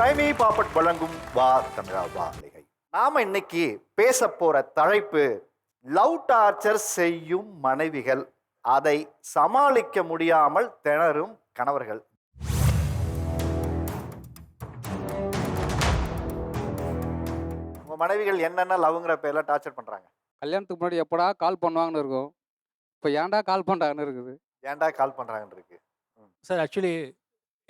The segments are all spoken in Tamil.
பிரைமி பாப்பட் வழங்கும் வா தமிழா வா நிகை நாம இன்னைக்கு பேச போற தலைப்பு லவ் டார்ச்சர் செய்யும் மனைவிகள் அதை சமாளிக்க முடியாமல் திணறும் கணவர்கள். உங்க மனைவிகள் என்னென்ன லவ்ங்கிற பேர்ல டார்ச்சர் பண்றாங்க? கல்யாணத்துக்கு முன்னாடி எப்படா கால் பண்ணுவாங்கன்னு இருக்கும். இப்போ ஏன்டா கால் பண்ணுறாங்கன்னு இருக்குது. ஏன்டா கால் பண்றாங்கன்னு இருக்கு? சார் ஆக்சுவலி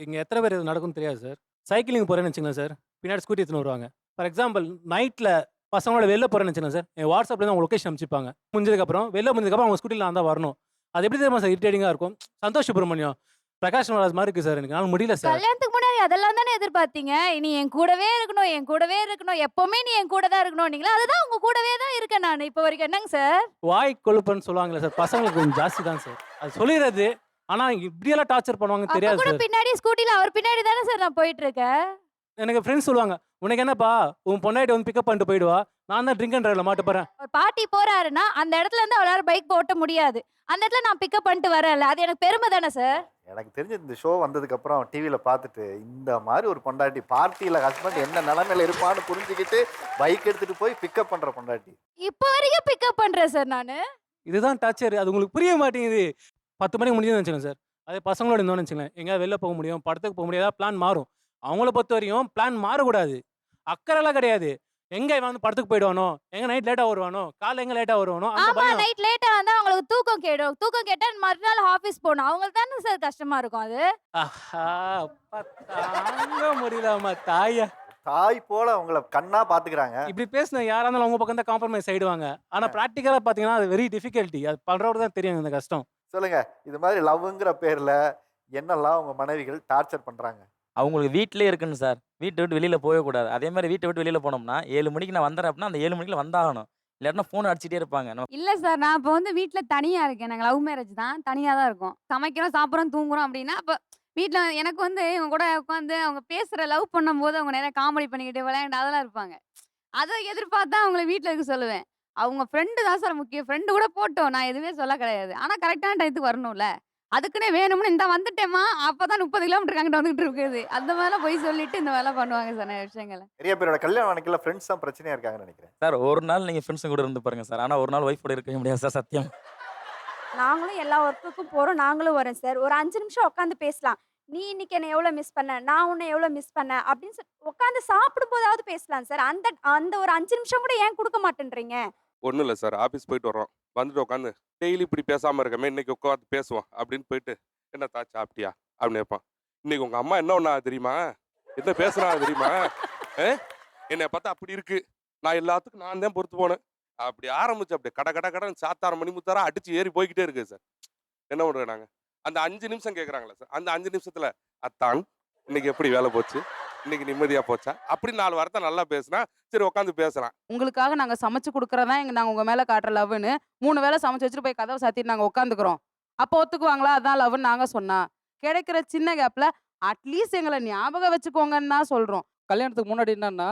இங்கே எத்தனை பேர் இது நடக்கும்னு தெரியாது சார். சைக்கிளிங் போகிறேன்னு வச்சுங்களேன் சார். பின்னாடி ஸ்கூட்டி எடுத்துன்னு வருவாங்க. ஃபார் எக்ஸாம்பிள் நைட்டில் பசங்களோட வெளில போகிறேன்னு வச்சுக்கோங்க சார். என் வாட்ஸ்அப்பில் தான் அவங்க லொக்கேஷன் அனுப்பிச்சிப்பாங்க. முடிஞ்சதுக்கப்புறம் வெளில முடிஞ்சதுக்கப்புறம் அவங்க ஸ்கூட்டியில் நான் தான் வரணும். அது எப்படி தெரியுமா சார்? இரிட்டேட்டிங்காக இருக்கும். சந்தோஷ் சுப்ரமணியம் பிரகாஷ் மகாராஜ் மாதிரி இருக்குது சார் எனக்கு. நான் முடியல சார். கல்யாணத்துக்கு முன்னாடி அதெல்லாம் தானே எதிர்பார்த்தீங்க? நீ என் கூடவே இருக்கணும் என் கூடவே இருக்கணும். எப்பவுமே நீ என் கூட தான் இருக்கணும் நீங்களா? அதுதான் உங்க கூடவே தான் இருக்கேன் நான். இப்போ வரைக்கும் என்னங்க சார்? வாய் கொழுப்புன்னு சொல்லுவாங்களே சார். பசங்களுக்கு கொஞ்சம் ஜாஸ்தி தான் சார். அது சொல்லிடுறது ஆனால் இப்படியெல்லாம் டார்ச்சர் பண்ணுவாங்க தெரியாது கூட சார். பின்னாடி ஸ்கூட்டில அவர் பின்னாடி தானே சார் நான் போயிட்டு இருக்கேன் எனக்கு ஃப்ரெண்ட்ஸ் சொல்லுவாங்க உனக்கு என்னப்பா உன் பொண்டாட்டி வந்து பிக்கப் பண்ணிட்டு போயிடுவா. நான் தான் ட்ரிங்க் அண்ட் ட்ரைவில் மாட்டு போகிறேன் ஒரு பாட்டி போறாருன்னா அந்த இடத்துல இருந்து அவளால பைக் ஓட்ட முடியாது. அந்த இடத்துல நான் பிக்கப் பண்ணிட்டு வரல அது எனக்கு பெருமை தானே சார்? எனக்கு தெரிஞ்சு இந்த ஷோ வந்ததுக்கு அப்புறம் டிவியில பார்த்துட்டு இந்த மாதிரி ஒரு பொண்டாட்டி பார்ட்டியில ஹஸ்பண்ட் என்ன நிலைமையில இருப்பான்னு புரிஞ்சுக்கிட்டு பைக் எடுத்துட்டு போய் பிக்கப் பண்ற பொண்டாட்டி. இப்போ வரைக்கும் பிக்கப் பண்றேன் சார் நானு. இதுதான் டார்ச்சர் அது உங்களுக்கு புரிய மாட்டேங்குது. பத்து மணிக்கு முடிஞ்சதுன்னு வச்சுக்கோங்க சார். அதே பசங்களோட இருந்தோம்னு வச்சுக்கோங்களேன் எங்கேயாவது வெளில போக முடியும் படத்துக்கு போக முடியாதா பிளான் மாறும். அவங்கள பொறுத்த வரையும் பிளான் மாறக்கூடாது. அக்கறைலாம் கிடையாது. எங்க இவன் வந்து படத்துக்கு போயிடுவானோ எங்க நைட் லேட்டா வருவானோ காலை எங்க லேட்டா வருவானோ அந்த ஆமா பயம். நைட் லேட்டா வந்தா அவங்களுக்கு தூக்கம் கேடும். தூக்கம் கேட்டா மறுநாள் ஆபீஸ் போகணும். அவங்களுக்கு தானே சார் கஷ்டமா இருக்கும் அது? ஆஹா, அப்பா, தாங்க முடியலம்மா தாயா. தாய் போல அவங்கள கண்ணா பாத்துக்கிறாங்க. இப்படி பேசின யாரா இருந்தாலும் அவங்க பக்கம் தான் காம்ப்ரமைஸ் ஆயிடுவாங்க. ஆனா ப்ராக்டிக்கலா பாத்தீங்கன்னா அது வெரி டிஃபிகல்ட்டி அது பண்றவங்க தான் தெரியும் இந்த கஷ்டம். சொல்லுங்க. இது மாதிரி லவ்ங்கிற பேர்ல என்னெல்லாம் உங்க மனைவிகள் டார்ச்சர் பண்றாங்க? அவங்களுக்கு வீட்டிலே இருக்குன்னு சார். வீட்டை விட்டு வெளியில் போகக்கூடாது அதே மாதிரி வீட்டை விட்டு வெளியில் போனோம்னா ஏழு மணிக்கு நான் வந்துடுறேன் அப்படின்னா அந்த ஏழு மணிக்குள்ள வந்தாகணும். இல்லாட்டினா ஃபோன் அடிச்சிட்டே இருப்பாங்க. நம்ம இல்ல சார் நான் இப்போ வந்து வீட்ல தனியா இருக்கேன். நாங்க லவ் மேரேஜ் தான். தனியா தான் இருக்கோம். சமைக்கிறோம் சாப்பிட்றோம் தூங்குறோம் அப்படின்னா அப்ப வீட்ல எனக்கு வந்து இவங்க கூட உட்காந்து அவங்க பேசுற லவ் பண்ணும்போது அவங்க நிறைய காமெடி பண்ணிக்கிட்டு விளையாண்டு அதெல்லாம் இருப்பாங்க. அதை எதிர்பார்த்து தான் அவங்கள வீட்ல இருக்க சொல்லுவேன். அவங்க ஃப்ரெண்டு தான் சார் முக்கியம். ஃப்ரெண்டு கூட போட்டோம். நான் எதுவுமே சொல்ல கிடையாது. ஆனா கரெக்டான டயத்துக்கு வரணும்ல. அதுக்குன்னே வேணும்னு இந்த வந்துட்டேமா அப்பதான் முப்பது கிலோமீட்டர் அங்கிட்ட வந்துகிட்டு இருக்குது. அந்த மாதிரிலாம் போய் சொல்லிட்டு இந்த வேலை பண்ணுவாங்க சார் நிறைய விஷயங்களை. நிறைய பேரோட கல்யாணம் அன்னைக்குல ஃப்ரெண்ட்ஸ் தான் பிரச்சனையா இருக்காங்கன்னு நினைக்கிறேன். சார் ஒரு நாள் நீங்கள் ஃப்ரெண்ட்ஸும் கூட இருந்து பாருங்க சார். ஆனால் ஒரு நாள் ஒய்ஃப் கூட இருக்கவே முடியாது சார் சத்தியம். நாங்களும் எல்லா ஒர்க்குக்கும் போகிறோம் நாங்களும் வரோம் சார். ஒரு அஞ்சு நிமிஷம் உட்காந்து பேசலாம். நீ இன்னைக்கு என்னை எவ்வளோ மிஸ் பண்ண? நான் உன்னை எவ்வளோ மிஸ் பண்ண? அப்படின்னு சொல்லி உட்காந்து சாப்பிடும் போதாவது பேசலாம் சார். அந்த அந்த ஒரு அஞ்சு நிமிஷம் கூட ஏன் கொடுக்க மாட்டேன்றீங்க? ஒன்றும் இல்லை சார். ஆஃபீஸ் போயிட்டு வரோம் வந்துட்டு உட்காந்து டெய்லி இப்படி பேசாமல் இருக்கமே இன்னைக்கு உட்காந்து பேசுவோம். அப்படின்னு போயிட்டு என்ன தா சாப்பிட்டியா? அப்படின்னு கேட்பான். இன்னைக்கு உங்கள் அம்மா என்ன ஒன்றா தெரியுமா? என்ன பேசுனா தெரியுமா? ஆ? என்னை பார்த்தா அப்படி இருக்கு. நான் எல்லாத்துக்கும் நான் தான் பொறுத்து போனேன். அப்படி ஆரம்பிச்சு அப்படி கட கட கடன் சாத்தாறு மணி முத்தாரா அடிச்சு ஏறி போய்கிட்டே இருக்கு சார். என்ன பண்ணுறேன் நாங்கள் அந்த அஞ்சு நிமிஷம் கேட்குறாங்களே சார். அந்த அஞ்சு நிமிஷத்துல அத்தான் இன்னைக்கு எப்படி வேலை போச்சு? இன்னைக்கு நிம்மதியா போச்சா? அப்படி நாலு வாரத்தை நல்லா பேசுனா சரி உட்காந்து பேசலாம். உங்களுக்காக நாங்க சமைச்சு கொடுக்கறதா எங்க நாங்க உங்க மேல காட்டுற லவ்னு மூணு வேளை சமைச்சு வச்சுட்டு போய் கதவை சாத்திட்டு நாங்க உட்காந்துக்கிறோம் அப்போ ஒத்துக்குவாங்களா? அதான் லவ்னு நாங்க சொன்னா. கிடைக்கிற சின்ன கேப்ல அட்லீஸ்ட் எங்களை ஞாபகம் வச்சுக்கோங்கன்னு தான் சொல்றோம். கல்யாணத்துக்கு முன்னாடி என்னன்னா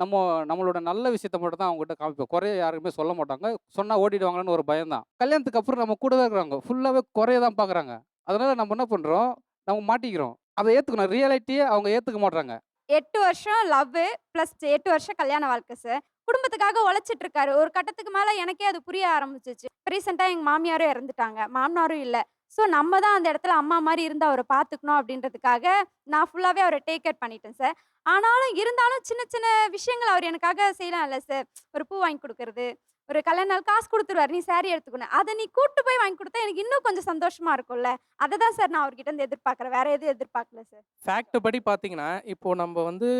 நம்ம நம்மளோட நல்ல விஷயத்த மட்டும் தான் அவங்ககிட்ட காமிப்போம். குறைய யாருமே சொல்ல மாட்டாங்க. சொன்னால் ஓடிடுவாங்கன்னு ஒரு பயம் தான். கல்யாணத்துக்கு அப்புறம் நம்ம கூடவே இருக்கிறாங்க ஃபுல்லாகவே குறைய தான் பார்க்குறாங்க. அதனால நம்ம என்ன பண்ணுறோம் நம்ம மாட்டிக்கிறோம். அதை ஏற்றுக்கணும் ரியாலிட்டியே அவங்க ஏற்றுக்க மாட்றாங்க. எட்டு வருஷம் லவ் ப்ளஸ் எட்டு வருஷம் கல்யாண வாழ்க்கை சார். குடும்பத்துக்காக உழைச்சிட்டு இருக்காரு ஒரு கட்டத்துக்கு மேலே எனக்கே அது புரிய ஆரம்பிச்சிச்சு. ரீசெண்டாக எங்கள் மாமியாரும் இறந்துட்டாங்க. மாமனாரும் இல்லை. ஸோ நம்ம தான் அந்த இடத்துல அம்மா மாதிரி இருந்து அவரை பார்த்துக்கணும் அப்படின்றதுக்காக நான் ஃபுல்லாகவே அவரை டேக் கேர் பண்ணிட்டேன் சார். ஆனாலும் இருந்தாலும் சின்ன சின்ன விஷயங்கள் அவர் எனக்காக செய்யலாம் இல்லை சார். ஒரு பூ வாங்கி கொடுக்கறது ஒரு கல்யாண நாள் காசு கொடுத்துருவாரு நீ சாரி எடுத்துக்கணும். அதை நீ கூட்டு போய் வாங்கி கொடுத்தா எனக்கு இன்னும் கொஞ்சம் சந்தோஷமா இருக்கும்ல. அதை தான் சார் நான் அவர்கிட்ட இருந்து எதிர்பார்க்குறேன். வேற எதுவும் எதிர்பார்க்கல சார். ஃபேக்ட் படி பார்த்தீங்கன்னா இப்போ நம்ம வந்து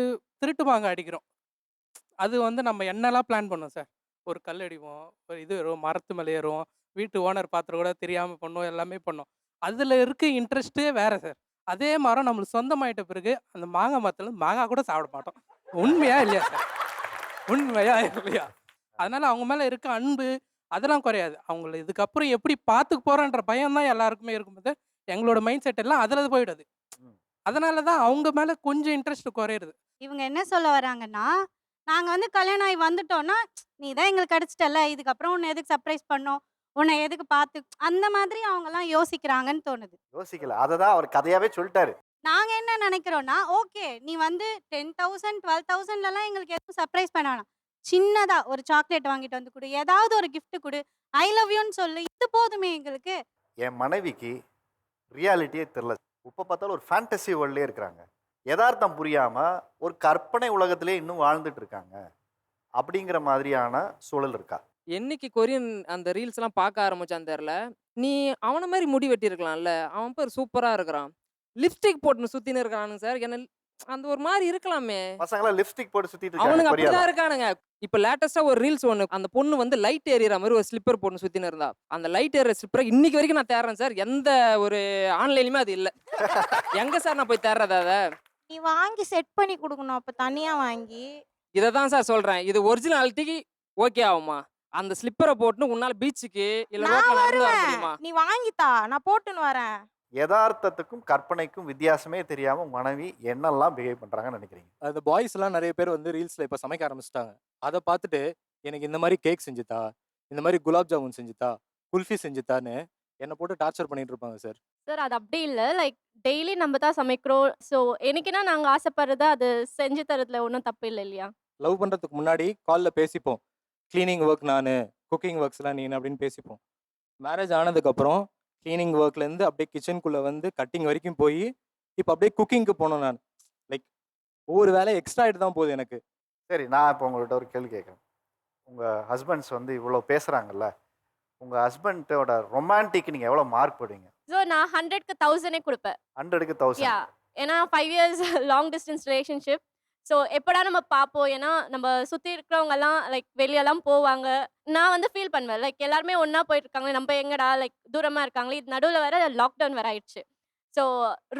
திருட்டு வாங்க அடிக்கிறோம். அது வந்து நம்ம என்னெல்லாம் பிளான் பண்ணோம் சார்? ஒரு கல் அடிவோம் ஒரு இது வரும் மரத்து மேலே ஏறும் வீட்டு ஓனர் பாத்திரம் கூட தெரியாமல் பண்ணோம் எல்லாமே பண்ணோம். அதில் இருக்க இன்ட்ரெஸ்ட்டே வேற சார். அதே மரம் நம்மளுக்கு சொந்தமாயிட்ட பிறகு அந்த மாங்காய் மரத்துல மாங்காய் கூட சாப்பிட மாட்டோம். உண்மையா இல்லையா சார்? உண்மையா இல்லையா? அதனால அவங்க மேலே இருக்க அன்பு அதெல்லாம் குறையாது. அவங்கள இதுக்கப்புறம் எப்படி பார்த்துக்க போகிறோன்ற பயம் தான் எல்லாருக்குமே இருக்கும்போது எங்களோட மைண்ட் செட் எல்லாம் அதில் போயிடுது. அதனால தான் அவங்க மேலே கொஞ்சம் இன்ட்ரெஸ்ட் குறையுது இவங்க என்ன சொல்ல வராங்கன்னா நாங்கள் வந்து கல்யாணம் ஆகி வந்துட்டோம்னா நீ தான் எங்களுக்கு அடிச்சிட்டல இதுக்கப்புறம் உன்னை எதுக்கு சர்ப்ரைஸ் பண்ணோம்? உன்னை எதுக்கு பார்த்து அந்த மாதிரி அவங்கெல்லாம் யோசிக்கிறாங்கன்னு தோணுது. யோசிக்கல. அதை தான் அவர் கதையாவே சொல்லிட்டாரு. நாங்க என்ன நினைக்கிறோம்னா ஓகே நீ வந்து டென் தௌசண்ட் டுவெல் தௌசண்ட்லலாம் எங்களுக்கு எதுவும் சர்ப்ரைஸ் பண்ண வேணாம். சின்னதா ஒரு சாக்லேட் வாங்கிட்டு வந்து கொடு. ஏதாவது ஒரு gift கொடு. ஐ லவ் யூன்னு சொல்லு இது போதுமே எங்களுக்கு. என் மனைவிக்கு ரியாலிட்டியே தெரில இப்போ பார்த்தாலும் ஒரு ஃபேண்டசி வேர்ல்ட்லேயே இருக்கிறாங்க. யதார்த்தம் புரியாமல் ஒரு கற்பனை உலகத்திலே இன்னும் வாழ்ந்துட்டு இருக்காங்க. அப்படிங்கிற மாதிரியான சூழல் இருக்கா? என்னைக்கு கொரியன் அந்த ரீல்ஸ் எல்லாம் பார்க்க ஆரம்பிச்சான்னு தெரில. நீ அவன மாதிரி முடி வெட்டியிருக்கலாம்ல அவன் பேர் சூப்பரா இருக்கிறான். லிப்ஸ்டிக் போட்டுன்னு சுத்தின்னு இருக்கிறானுங்க சார். என்ன அந்த ஒரு மாதிரி இருக்கலாமே. பசங்களாம் லிப்ஸ்டிக் போட்டு சுற்றிட்டு அவனுங்க அப்படிதான். இருக்கானுங்க. இப்ப லேட்டஸ்டா ஒரு ரீல்ஸ் ஒண்ணு. அந்த பொண்ணு வந்து லைட் எறிகிற மாதிரி ஒரு ஸ்லிப்பர் போட்டு சுத்தின்னு இருந்தா. அந்த லைட் ஏற ஸ்லிப்பரை இன்னைக்கு வரைக்கும் நான் தேடுறேன் சார். எந்த ஒரு ஆன்லைன்லயுமே அது இல்ல. எங்க சார் நான் போய் தேடுறது அதை? நீ வாங்கி செட் பண்ணி கொடுக்கணும். அப்ப தனியா வாங்கி. இதை தான் சார் சொல்றேன். இது ஒரிஜினாலிட்டிக்கு ஓகே ஆகுமா? அந்த ஸ்லிப்பரை போட்டுன்னு உன்னால பீச்சுக்கு இல்ல நான் வருவேன். நீ வாங்கித்தா நான் போட்டுன்னு வரேன். யதார்த்தத்துக்கும் கற்பனைக்கும் வித்தியாசமே தெரியாம மனைவி என்னெல்லாம் பிஹேவ் பண்றாங்கன்னு நினைக்கிறீங்க? அந்த பாய்ஸ்லாம் நிறைய பேர் வந்து ரீல்ஸில் இப்போ சமைக்க ஆரம்பிச்சிட்டாங்க. அதை பார்த்துட்டு எனக்கு இந்த மாதிரி கேக் செஞ்சுத்தா இந்த மாதிரி குலாப் ஜாமுன் செஞ்சுத்தா குல்ஃபி செஞ்சுத்தான்னு என்னை போட்டு டார்ச்சர் பண்ணிட்டு இருப்பாங்க சார் சார் அது அப்படி இல்லை. லைக் டெய்லி நம்ம தான் சமைக்கிறோம். ஸோ எனக்குன்னா நாங்கள் ஆசைப்படுறது அது செஞ்சு தரதுல ஒன்றும் தப்பு இல்லை இல்லையா? லவ் பண்ணுறதுக்கு முன்னாடி காலில் பேசிப்போம். க்ளீனிங் ஒர்க் நான் குக்கிங் ஒர்க்ஸ்லாம் நீ அப்படின்னு பேசிப்போம். மேரேஜ் ஆனதுக்கப்புறம் க்ளீனிங் ஒர்க்லேருந்து அப்படியே கிச்சனுக்குள்ளே வந்து கட்டிங் வரைக்கும் போய் இப்போ அப்படியே குக்கிங்க்கு போனோம் நான். லைக் ஒவ்வொரு வேலை எக்ஸ்ட்ரா ஆகிட்டு தான் போகுது எனக்கு. சரி நான் இப்போ உங்கள்கிட்ட ஒரு கேள்வி கேட்குறேன். உங்கள் ஹஸ்பண்ட்ஸ் வந்து இவ்வளோ பேசுகிறாங்கல்ல உங்கள் ஹஸ்பண்டோட ரொமான்டிக் நீங்கள் எவ்வளோ மார்க் போடுவீங்க? ஸோ நான் ஹண்ட்ரட்க்கு தௌசண்டே கொடுப்பேன். ஹண்ட்ரடுக்கு தௌசண்ட் ஏன்னா five years long distance relationship so எப்படா நம்ம பார்ப்போம் ஏன்னா நம்ம சுற்றி இருக்கிறவங்கலாம் லைக் வெளியெல்லாம் போவாங்க. நான் வந்து ஃபீல் பண்ணுவேன். லைக் எல்லாருமே ஒன்றா போயிட்டு இருக்காங்க நம்ம எங்கடா? லைக் தூரமாக இருக்காங்களே? இது நடுவில் வேற லாக்டவுன் வேற ஆயிடுச்சு. ஸோ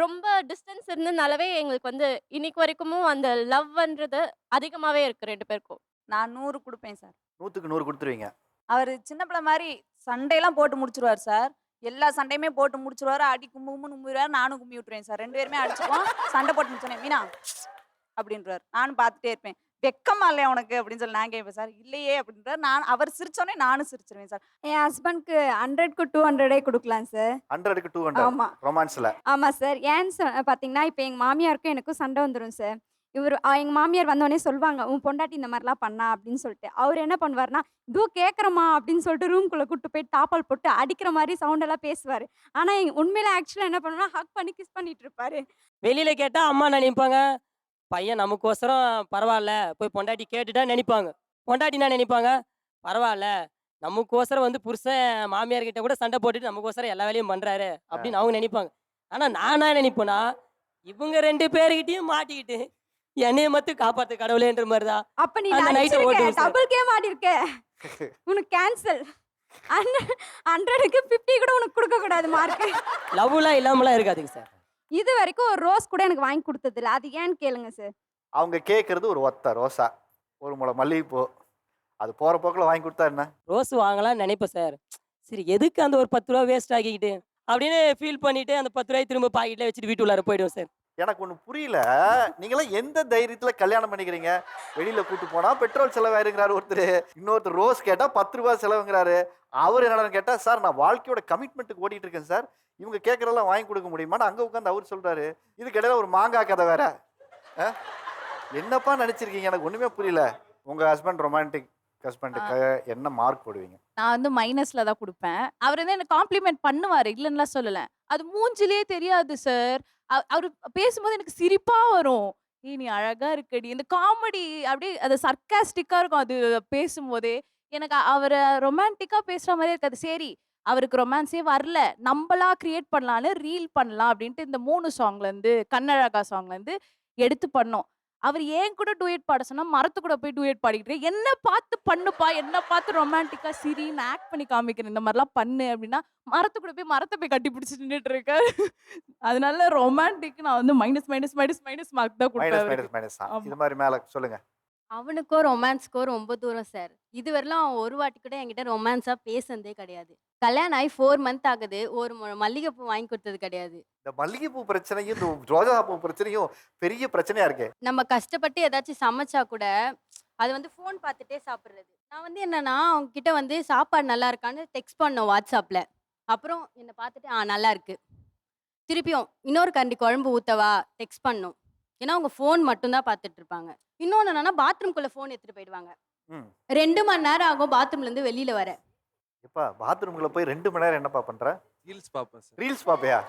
ரொம்ப டிஸ்டன்ஸ் இருந்ததுனாலவே எங்களுக்கு வந்து இன்னைக்கு வரைக்கும் அந்த லவ்ன்றது அதிகமாகவே இருக்கு ரெண்டு பேருக்கும். நான் நூறு கொடுப்பேன் சார். நூற்றுக்கு நூறு கொடுத்துருவீங்க. அவர் சின்ன பிள்ளை மாதிரி சண்டையெல்லாம் போட்டு முடிச்சிருவார் சார். எல்லா சண்டையுமே போட்டு முடிச்சிருவாரு. அடி கும்பு கும்பு கும்பிடுவார் நானும் கும்பி விட்டுருவேன் சார். ரெண்டு பேருமே அடிச்சுக்குவோம். சண்டை போட்டு முடிச்சோன்னே மீனா. அப்படின்றார். நானும் பார்த்துட்டே இருப்பேன். வெக்கமா இல்லையா உனக்கு? அப்படின்னு சொல்லி நான் கேட்பேன் சார் இல்லையே அப்படின்றார். நான் அவர் சிரிச்சோன்னே நானும் சிரிச்சிருவேன் சார் என் ஹஸ்பண்ட்க்கு ஹண்ட்ரட்க்கு டூ ஹண்ட்ரடே கொடுக்கலாம் சார். ஹண்ட்ரடுக்கு டூ ஹண்ட்ரட் ஆமா. ரொமான்ஸில். ஆமாம் சார். ஏன்னு சொ பார்த்தீங்கன்னா இப்போ எங்கள் மாமியாருக்கும் எனக்கும் சண்டை வந்துடும் சார். இவர் எங்கள் மாமியார் வந்தோடனே சொல்லுவாங்க உன் பொண்டாட்டி இந்த மாதிரிலாம் பண்ணா அப்படின்னு சொல்லிட்டு. அவர் என்ன பண்ணுவார்னா இதோ கேட்குறமா அப்படின்னு சொல்லிட்டு ரூம்குள்ளே கூட்டு போய் டாப்பால் போட்டு அடிக்கிற மாதிரி சவுண்டெல்லாம் பேசுவார். ஆனால் உண்மையில ஆக்சுவலாக என்ன பண்ணுவார் ஹக் பண்ணி கிஸ் பண்ணிட்டு இருப்பாரு. வெளியில கேட்டா அம்மா நினைப்பாங்க? பையன் நமக்கோசரம் பரவாயில்ல போய் பொண்டாட்டி கேட்டுட்டா நினைப்பாங்க. பொண்டாட்டினா நினைப்பாங்க? பரவாயில்ல நமக்கோசரம் வந்து புருஷன் மாமியார் கிட்ட கூட சண்டை போட்டுட்டு நமக்கோசரம் எல்லா வேலையும் பண்றாரு அப்படின்னு அவங்க நினைப்பாங்க. ஆனா நானா நினைப்பேனா இவங்க ரெண்டு பேருக்கிட்டையும் மாட்டிக்கிட்டு என்னைய மட்டும் காப்பாத்து கடவுளேன்ற மாதிரிதான். அப்போ நீ அந்த sir. டபுள் கேம் ஆடி இருக்க உனக்கு கேன்சல் ஹண்ட்ரடுக்கு ஃபிஃப்டி கூட உனக்கு கொடுக்கக்கூடாது மார்க்கு லவ்லாம் இல்லாமலாம் இருக்காதுங்க சார் இது வரைக்கும் ஒரு ரோஸ் கூட எனக்கு வாங்கி கொடுத்ததில்ல. அது ஏன்னு கேளுங்க சார். அவங்க கேட்குறது ஒரு ஒத்த ரோசா ஒரு முளை மல்லிகைப்பூ. அது போகிற போக்கில் வாங்கி கொடுத்தா என்ன? ரோஸ் வாங்கலாம்னு நினைப்பேன் சார். சரி எதுக்கு அந்த ஒரு பத்து ரூபா வேஸ்ட் ஆக்கிக்கிட்டு? அப்படின்னு ஃபீல் பண்ணிட்டு அந்த பத்து ரூபாய் திரும்ப பாக்கெட்ல வச்சுட்டு வீட்டு உள்ளார போயிடுவோம் சார். எனக்கு ஒன்று புரியல. நீங்களாம் எந்த தைரியத்தில் கல்யாணம் பண்ணிக்கிறீங்க? வெளியில் கூட்டு போனால் பெட்ரோல் செலவாயிருங்கிறாரு ஒருத்தர். இன்னொருத்தர் ரோஸ் கேட்டால் பத்து ரூபா செலவுங்கிறாரு. அவர் என்னன்னு கேட்டால் சார் நான் வாழ்க்கையோட கமிட்மெண்ட்டுக்கு ஓடிட்டு இருக்கேன் சார். இவங்க கேட்குறதெல்லாம் வாங்கி கொடுக்க முடியுமான்னு அங்கே உட்காந்து அவர் சொல்கிறாரு இதுக்கு இடையில ஒரு மாங்காய் கதை வேற. ஆ? என்னப்பா நினச்சிருக்கீங்க? எனக்கு ஒன்றுமே புரியல. உங்கள் ஹஸ்பண்ட் ரொமான்டிக் ஹஸ்பண்டுக்கு என்ன மார்க் போடுவீங்க? நான் வந்து மைனஸ்ல தான் கொடுப்பேன். அவர் வந்து எனக்கு காம்ப்ளிமெண்ட் பண்ணுவார். இல்லைன்னா சொல்லலை. அது மூஞ்சிலே தெரியாது சார் அவர் பேசும்போது எனக்கு சிரிப்பாக வரும். நீ நீ அழகா இருக்கடி. இந்த காமெடி அப்படியே அது சர்க்காஸ்டிக்காக இருக்கும். அது பேசும்போதே எனக்கு அவரை ரொமான்டிக்காக பேசுகிற மாதிரி இருக்காது. சரி அவருக்கு ரொமான்ஸே வரல. நம்மளா கிரியேட் பண்ணலான்னு ரீல் பண்ணலாம் அப்படின்ட்டு இந்த மூணு சாங்ல இருந்து கண்ணழகா சாங்ல இருந்து எடுத்து பண்ணோம். அவர் ஏன் கூட டூயட் பாட சொன்னா மரத்து கூட போய் டூயட் பாடிக்கிட்டு என்ன பார்த்து பண்ணுப்பா? என்ன பார்த்து ரொமான்டிக்கா சிரின்னு ஆக்ட் பண்ணி காமிக்கிறேன் இந்த மாதிரிலாம் பண்ணு அப்படின்னா மரத்து கூட போய் மரத்தை போய் கட்டி பிடிச்சி நின்றுட்டு இருக்காரு. அதனால ரொமான்டிக் நான் வந்து minus minus minus minus mark தான் கொடுப்பேன். இது மாதிரி மேலே சொல்லுங்கள் அவனுக்கோ ரொமான்ஸ்க்கோ ரொம்ப தூரம் சார் இதுவரையிலும் அவன் ஒரு வாட்டி கூட என்கிட்ட ரொமான்ஸாக பேசுனதே கிடையாது. கல்யாணம் ஆகி ஃபோர் மந்த் ஆகுது. ஒரு மு- மல்லிகைப்பூ வாங்கி கொடுத்தது கிடையாது. இந்த மல்லிகைப்பூ பிரச்சனையும் இந்த ரோஜா பூ பிரச்சனையும் பெரிய பிரச்சனையா இருக்கு. நம்ம கஷ்டப்பட்டு ஏதாச்சும் சமைச்சா கூட அது வந்து ஃபோன் பார்த்துட்டே சாப்பிட்றது. நான் வந்து என்னன்னா அவங்க கிட்ட வந்து சாப்பாடு நல்லா இருக்கான்னு டெக்ஸ்ட் பண்ணோம் வாட்ஸ்அப்பில் அப்புறம் என்னை பார்த்துட்டு ஆ நல்லா இருக்கு. திருப்பியும் இன்னொரு கண்டி குழம்பு ஊத்தவா? டெக்ஸ்ட் பண்ணும். ஏன்னா அவங்க ஃபோன் மட்டும்தான் பார்த்துட்டு இருப்பாங்க. இன்னொன்று என்னன்னா பாத்ரூம்குள்ளே ஃபோன் எடுத்துட்டு போயிடுவாங்க. ம். ரெண்டு மணி நேரம் ஆகும் பாத்ரூம்லேருந்து வெளியில வர. எப்பா பாத்ரூம்குள்ள போய் ரெண்டு மணி நேரம் என்னப்பா பண்ற? ரீல்ஸ் பார்ப்பேன் சார். ரீல்ஸ் பாப்பையா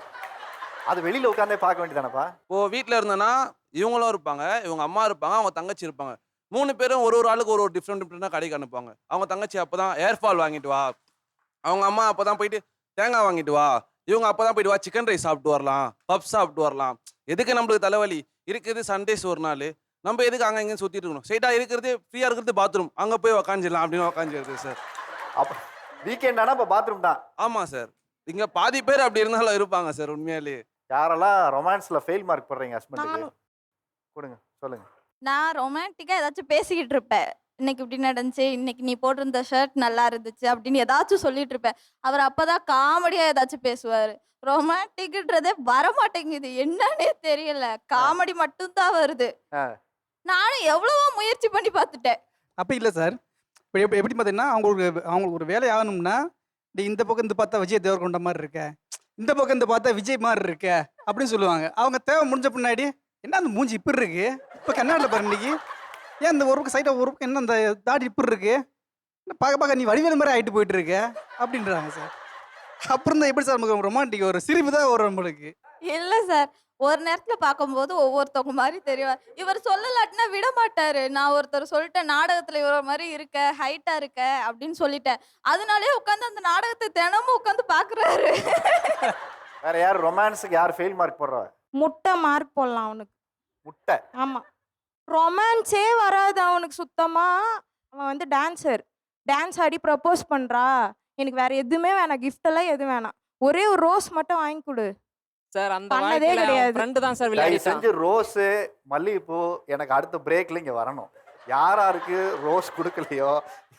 அது வெளியில உட்காந்தே பார்க்க வேண்டியதானப்பா? இப்போ வீட்டில் இருந்தேன்னா இவங்களும் இருப்பாங்க இவங்க அம்மா இருப்பாங்க அவங்க தங்கச்சி இருப்பாங்க. மூணு பேரும் ஒரு ஒரு ஆளுக்கு ஒரு ஒரு டிஃப்ரெண்ட் டிஃப்ரெண்டாக கடைக்கு அனுப்புவாங்க. அவங்க தங்கச்சி அப்போ தான் ஏர்ஃபால் வாங்கிட்டு வா. அவங்க அம்மா அப்போ தான் போயிட்டு தேங்காய் வாங்கிட்டு வா. இவங்க அப்போ தான் போயிட்டு வா சிக்கன் ரைஸ் சாப்பிட்டு வரலாம் பப் சாப்பிட்டு வரலாம். எதுக்கு நம்மளுக்கு தலைவலி? இருக்குது சண்டேஸ் ஒரு நாள். நம்ம எதுக்கு அங்கே இங்கேயும் சுற்றிட்டு இருக்கணும்? ஸ்ட்ரைட்டாக இருக்கிறது ஃப்ரீயாக இருக்கிறது பாத்ரூம் அங்கே போய் உக்காந்துடலாம் அப்படின்னு உக்காந்துருக்கு சார். அப்ப வீக்கெண்ட் ஆனா இப்போ பாத்ரூம் தான் ஆமாம் சார் இங்கே பாதி பேர் அப்படி இருந்தாலும் இருப்பாங்க சார் உண்மையாலேயே யாரெல்லாம் ரொமான்ஸ்ல ஃபெயில் மார்க் போடுறீங்க ஹஸ்பண்டுக்கு. கொடுங்க சொல்லுங்க. நான் ரொமான்டிக்காக ஏதாச்சும் பேசிக்கிட்டு இருப்பேன். இன்னைக்கு இப்படி நடந்துச்சு இன்னைக்கு நீ போட்டிருந்த ஷர்ட் நல்லா இருந்துச்சு அப்படின்னு ஏதாச்சும் சொல்லிட்டு இருப்பேன். அவர் அப்பதான் காமெடியா ஏதாச்சும் பேசுவாரு. ரொமான்டிக்ன்றதே வர மாட்டேங்குது என்னன்னே தெரியல. காமெடி மட்டும்தான் வருது. நானும் எவ்வளவோ முயற்சி பண்ணி பார்த்துட்டேன். அப்படி இல்லை சார் இப்போ எப்படி எப்படி பார்த்தீங்கன்னா அவங்களுக்கு அவங்களுக்கு ஒரு வேலை ஆகணும்னா நீ இந்த பக்கம் இந்த பார்த்தா விஜய் தேவர்கொண்ட மாதிரி இருக்க. இந்த பக்கம் இந்த பார்த்தா விஜய் மாதிரி இருக்க அப்படின்னு சொல்லுவாங்க. அவங்க தேவை முடிஞ்ச பின்னாடி என்ன அந்த மூஞ்சி இப்படி இருக்கு? இப்போ கண்ணாடியில் பாரு இன்னைக்கு. ஏன் இந்த ஒரு பக்கம் சைடாக ஒரு பக்கம் என்ன அந்த தாடி இப்படி இருக்கு? பார்க்க பார்க்க நீ வடிவேல் மாதிரி ஆகிட்டு போயிட்டு இருக்க அப்படின்றாங்க சார். அப்புறம் தான் எப்படி சார் நமக்கு ரொமான்டிக் ஒரு சிரிப்பு தான் வரும் நம்மளுக்கு. இல்லை சார். ஒரு நேரத்துல பார்க்கும்போது ஒவ்வொருத்தவங்க மாதிரி தெரியும். இவர் சொல்லலாட்டினா விட மாட்டாரு நான் ஒருத்தர் சொல்லிட்டேன் நாடகத்துல இவர மாதிரி இருக்க ஹைட்டா இருக்க அப்படின்னு சொல்லிட்டேன். அதனாலே உட்காந்து அந்த நாடகத்தை தினமும் உட்காந்து பாக்குறாரு. வேற யார்? ரொமான்ஸுக்கு யார் ஃபெயில் மார்க் போடுறா? முட்டை மார்க் போடலாம் அவனுக்கு. முட்டை? ஆமாம் ரொமான்ஸே வராது அவனுக்கு சுத்தமாக அவன் வந்து டான்ஸர் டான்ஸ் ஆடி ப்ரப்போஸ் பண்ணுறா எனக்கு வேற எதுவுமே வேணாம். gift எல்லாம் எதுவும் வேணாம். ஒரே ஒரு ரோஸ் மட்டும் வாங்கி கொடு. சார் அந்த பண்ணதே கிடையாது. ஃப்ரெண்டு தான் சார் தயவு விளையாடிட்டான் செஞ்சு ரோஸு மல்லிகைப்பூ எனக்கு அடுத்த பிரேக்ல இங்க வரணும். யாராருக்கு ரோஸ் கொடுக்கலையோ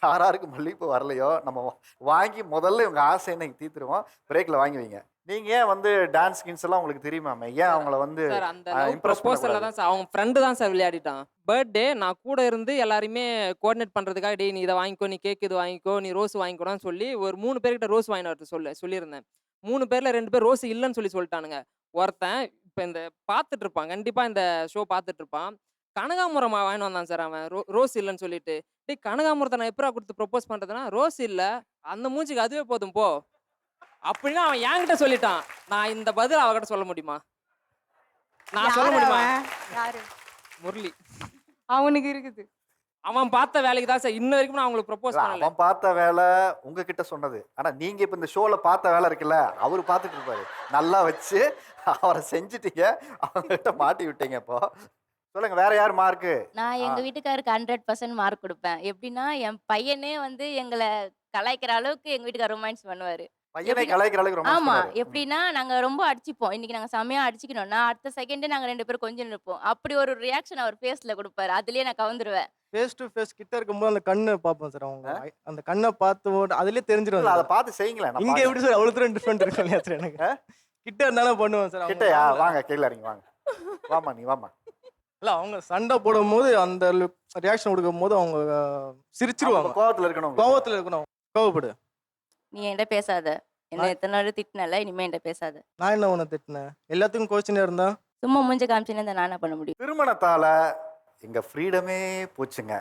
யாராருக்கு மல்லிகைப்பூ வரலையோ நம்ம வா- வாங்கி முதல்ல இவங்க ஆசை இன்னைக்கு தீர்த்துருவோம். பிரேக்ல வாங்கி வைங்க. நீங்க ஏன் வந்து டான்ஸ் கின்ஸ் எல்லாம் உங்களுக்கு தெரியுமாமே ஏன் அவங்கள வந்து சார் அந்த ப்ரொபோசல்ல பண்ணக்கூடாது? தான் சார் அவங்க ஃப்ரெண்டு தான் சார் விளையாடிட்டான். பர்த்டே நான் கூட இருந்து எல்லாரையுமே கோஆர்டினேட் பண்றதுக்காக டேய் நீ இதை வாங்கிக்கோ நீ கேக் இது வாங்கிக்கோ நீ ரோஸ் வாங்கிக்கோடான்னு சொல்லி ஒரு மூணு பேர்கிட்ட ரோஸ் வாங்கிட்டு வரது சொல்ல சொல்லியிருந்தேன். மூணு பேர்ல ரெண்டு பேர் ரோஸ் இல்லைன்னு சொல்லி சொல்லிட்டானுங்க. ஒருத்தன் இப்போ இந்த பார்த்துட்டு இருப்பான் கண்டிப்பா இந்த ஷோ பார்த்துட்டு இருப்பான் கனகாமரம் வாங்கிட்டு வந்தான் சார் அவன். ரோ ரோஸ் இல்லைன்னு சொல்லிட்டு. டேய் கனகாமரத்தை நான் எப்படா கொடுத்து ப்ரொப்போஸ் பண்றதுன்னா ரோஸ் இல்ல. அந்த மூஞ்சிக்கு அதுவே போதும் போ. அப்படின்னு அவன் என்கிட்ட சொல்லிட்டான். நான் இந்த பதில் அவகிட்ட சொல்ல முடியுமா? நான் சொல்ல முடியுமா? முரளி. அவனுக்கு இருக்குது. அவன் பார்த்த வேலைக்கு தான் சார் இன்ன வரைக்கும் நான் அவங்களுக்கு ப்ரொபோஸ் பண்ணல. அவன் பார்த்த வேலை உங்ககிட்ட சொன்னது. ஆனா நீங்க இப்ப இந்த ஷோல பார்த்த வேலை இருக்குல்ல அவர் பார்த்துட்டு இருப்பாரு. நல்லா வச்சு அவரை செஞ்சுட்டீங்க அவங்க கிட்ட மாட்டி விட்டீங்க இப்போ. சொல்லுங்க வேற யார் மார்க்கு நான் எங்க வீட்டுக்காருக்கு ஹண்ட்ரட் பர்சன்ட் மார்க் கொடுப்பேன். எப்படின்னா என் பையனே வந்து எங்களை கலாய்க்கிற அளவுக்கு எங்க வீட்டுக்கார் ரொமான்ஸ் பண்ணுவாரு. பையனை கலாய்க்கிற அளவுக்கு ரொமான்ஸ் ஆமா. எப்படின்னா நாங்க ரொம்ப அடிச்சுப்போம். இன்னைக்கு நாங்க செமையா அடிச்சுக்கணும்னா அடுத்த செகண்டே நாங்க ரெண்டு பேரும் கொஞ்சம் நிற்போம். அப்படி ஒரு ரியாக்ஷன் அவர் ஃபேஸ்ல கொடுப்பாரு. அதுலயே நான் கவுந்துருவேன். ஃபேஸ் டு ஃபேஸ் கிட்ட இருக்கும்போது அந்த கண்ணை பார்ப்போம் சார் அவங்க. அந்த கண்ணை பார்த்து அதுலயே தெரிஞ்சிடும். அதை. பார்த்து செய்யுங்களேன் இங்க. எப்படி சார் அவ்வளோ தூரம் டிஃப்ரெண்ட் இருக்கு இல்லையா சார் எனக்கு? கிட்ட இருந்தாலும் பண்ணுவேன் சார் கிட்டயா? வாங்க கீழே இறங்கி வாங்க. வாமா நீ வாமா இல்ல அவங்க சண்டை போடும் போது அந்த ரியாக்ஷன் கொடுக்கும் போது அவங்க சிரிச்சிருவாங்க. கோவத்துல இருக்கணும் கோவத்துல இருக்கணும். கோவப்படு. நீ என்கிட்ட பேசாத. என்ன எத்தனை நாள் திட்டினல இனிமே என்கிட்ட பேசாத. நான் என்ன உன்னை திட்டினேன்? எல்லாத்துக்கும் கோச்சினே இருந்தா? சும்மா மூஞ்ச காமிச்சுன்னு நான் என்ன பண்ண முடியும்? திருமணத்தால எங்க ஃப்ரீடமே போச்சுங்க.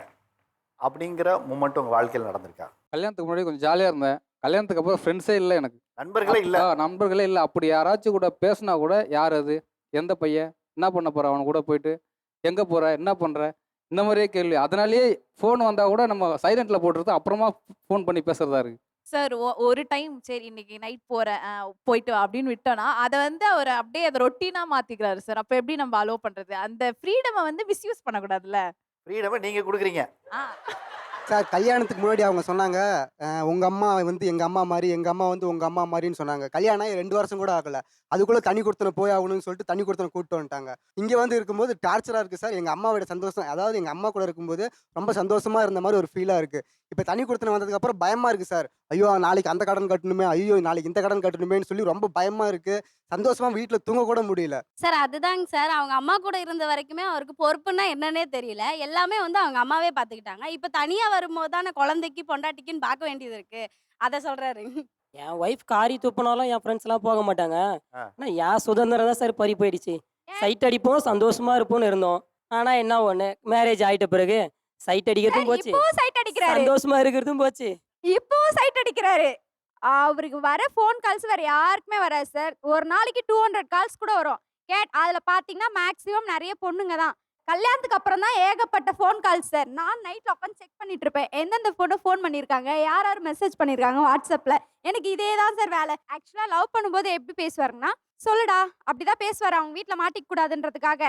அப்படிங்கிற மூமெண்ட் உங்க வாழ்க்கையில் நடந்திருக்கா? கல்யாணத்துக்கு முன்னாடி கொஞ்சம் ஜாலியாக இருந்தேன். கல்யாணத்துக்கு அப்புறம் ஃப்ரெண்ட்ஸே இல்லை எனக்கு. நண்பர்களே இல்ல. நண்பர்களே இல்லை. அப்படி யாராச்சும் கூட பேசினா கூட யார் அது? எந்த பையன்? என்ன பண்ண போற? அவன் கூட போயிட்டு எங்கே போற? என்ன பண்ணுற இந்த மாதிரியே கேள்வி. அதனாலேயே ஃபோன் வந்தால் கூட நம்ம சைலண்ட்டில் போட்டுறது அப்புறமா ஃபோன் பண்ணி பேசுறதா இருக்கு. சார் ஒரு டைம் சரி இன்னைக்கு நைட் போறேன் ஆ, போயிட்டு வா அப்படின்னு விட்டோம்னா அதை வந்து அவர் அப்படியே அதை ரொட்டீனா மாத்திக்கிறாரு சார். அப்ப எப்படி நம்ம அலோவ் பண்றது? அந்த ஃப்ரீடமை வந்து மிஸ்யூஸ் பண்ணக்கூடாதுல்ல? ஃப்ரீடமே நீங்க கொடுக்குறீங்க. சார் கல்யாணத்துக்கு முன்னாடி அவங்க சொன்னாங்க அஹ், உங்க அம்மா வந்து எங்க அம்மா மாதிரி எங்க அம்மா வந்து உங்க அம்மா மாதிரின்னு சொன்னாங்க. கல்யாணம் ஆகி ரெண்டு வருஷம் கூட ஆகல. அதுக்குள்ள தனி கொடுத்தன போய் ஆகணும்னு சொல்லிட்டு தனி கொடுத்தன கூப்பிட்டு வந்துட்டாங்க. இங்க வந்து இருக்கும்போது டார்ச்சரா இருக்கு சார். எங்க அம்மாவோட சந்தோஷம் அதாவது எங்க அம்மா கூட இருக்கும்போது ரொம்ப சந்தோஷமா இருந்த மாதிரி ஒரு ஃபீலா இருக்கு. இப்ப தனி கொடுத்தன வந்ததுக்கு அப்புறம் பயமா இருக்கு சார். ஐயோ நாளைக்கு அந்த கடன் கட்டணுமே ஐயோ நாளைக்கு இந்த கடன் கட்டணுமேன்னு சொல்லி ரொம்ப பயமா இருக்கு. சந்தோஷமா வீட்டுல தூங்க கூட முடியல. சார் அதுதாங்க சார். அவங்க அம்மா கூட இருந்த வரைக்குமே அவருக்கு பொறுப்புன்னா என்னன்னே தெரியல. எல்லாமே வந்து அவங்க அம்மாவே பார்த்துக்கிட்டாங்க இப்போ தனியாக வரும்போது தானே குழந்தைக்கு பொண்டாட்டிக்குன்னு பார்க்க வேண்டியது இருக்கு. அதை சொல்றாரு. என் ஒய்ஃப் காரி துப்புனாலும் என் ஃப்ரெண்ட்ஸ்லாம் போக மாட்டாங்க. ஆ. ஆனால் என் சுதந்திரம் தான் சார் பறி போயிடுச்சு. சைட் அடிப்போம் சந்தோஷமா இருப்போம்னு இருந்தோம். ஆனால் என்ன ஒன்று மேரேஜ் ஆயிட்ட பிறகு சைட் அடிக்கிறதும் போச்சு. இப்பவும் சைட் அடிக்கிறாரு. சந்தோஷமா இருக்கிறதும் போச்சு. இப்பவும் சைட் அடிக்கிறாரு. அவருக்கு வர ஃபோன் கால்ஸ் வேற யாருக்குமே வராது சார் ஒரு நாளைக்கு டூ ஹண்ட்ரட் கால்ஸ் கூட வரும். கேட் அதில் பார்த்தீங்கன்னா மேக்ஸிமம் நிறைய பொண்ணுங்க தான். கல்யாணத்துக்கு அப்புறம் தான் ஏகப்பட்ட ஃபோன் கால்ஸ் சார் நான் நைட்டில் உட்காந்து செக் பண்ணிட்டு இருப்பேன். எந்தெந்த பொண்ணு ஃபோன் பண்ணியிருக்காங்க யார் யார் மெசேஜ் பண்ணியிருக்காங்க வாட்ஸ்அப்பில் எனக்கு இதே தான் சார் வேலை. ஆக்சுவலாக லவ் பண்ணும்போது எப்படி பேசுவாருங்கன்னா சொல்லுடா. அப்படிதான் பேசுவார். அவங்க வீட்டில் மாட்டிக்க கூடாதுன்றதுக்காக.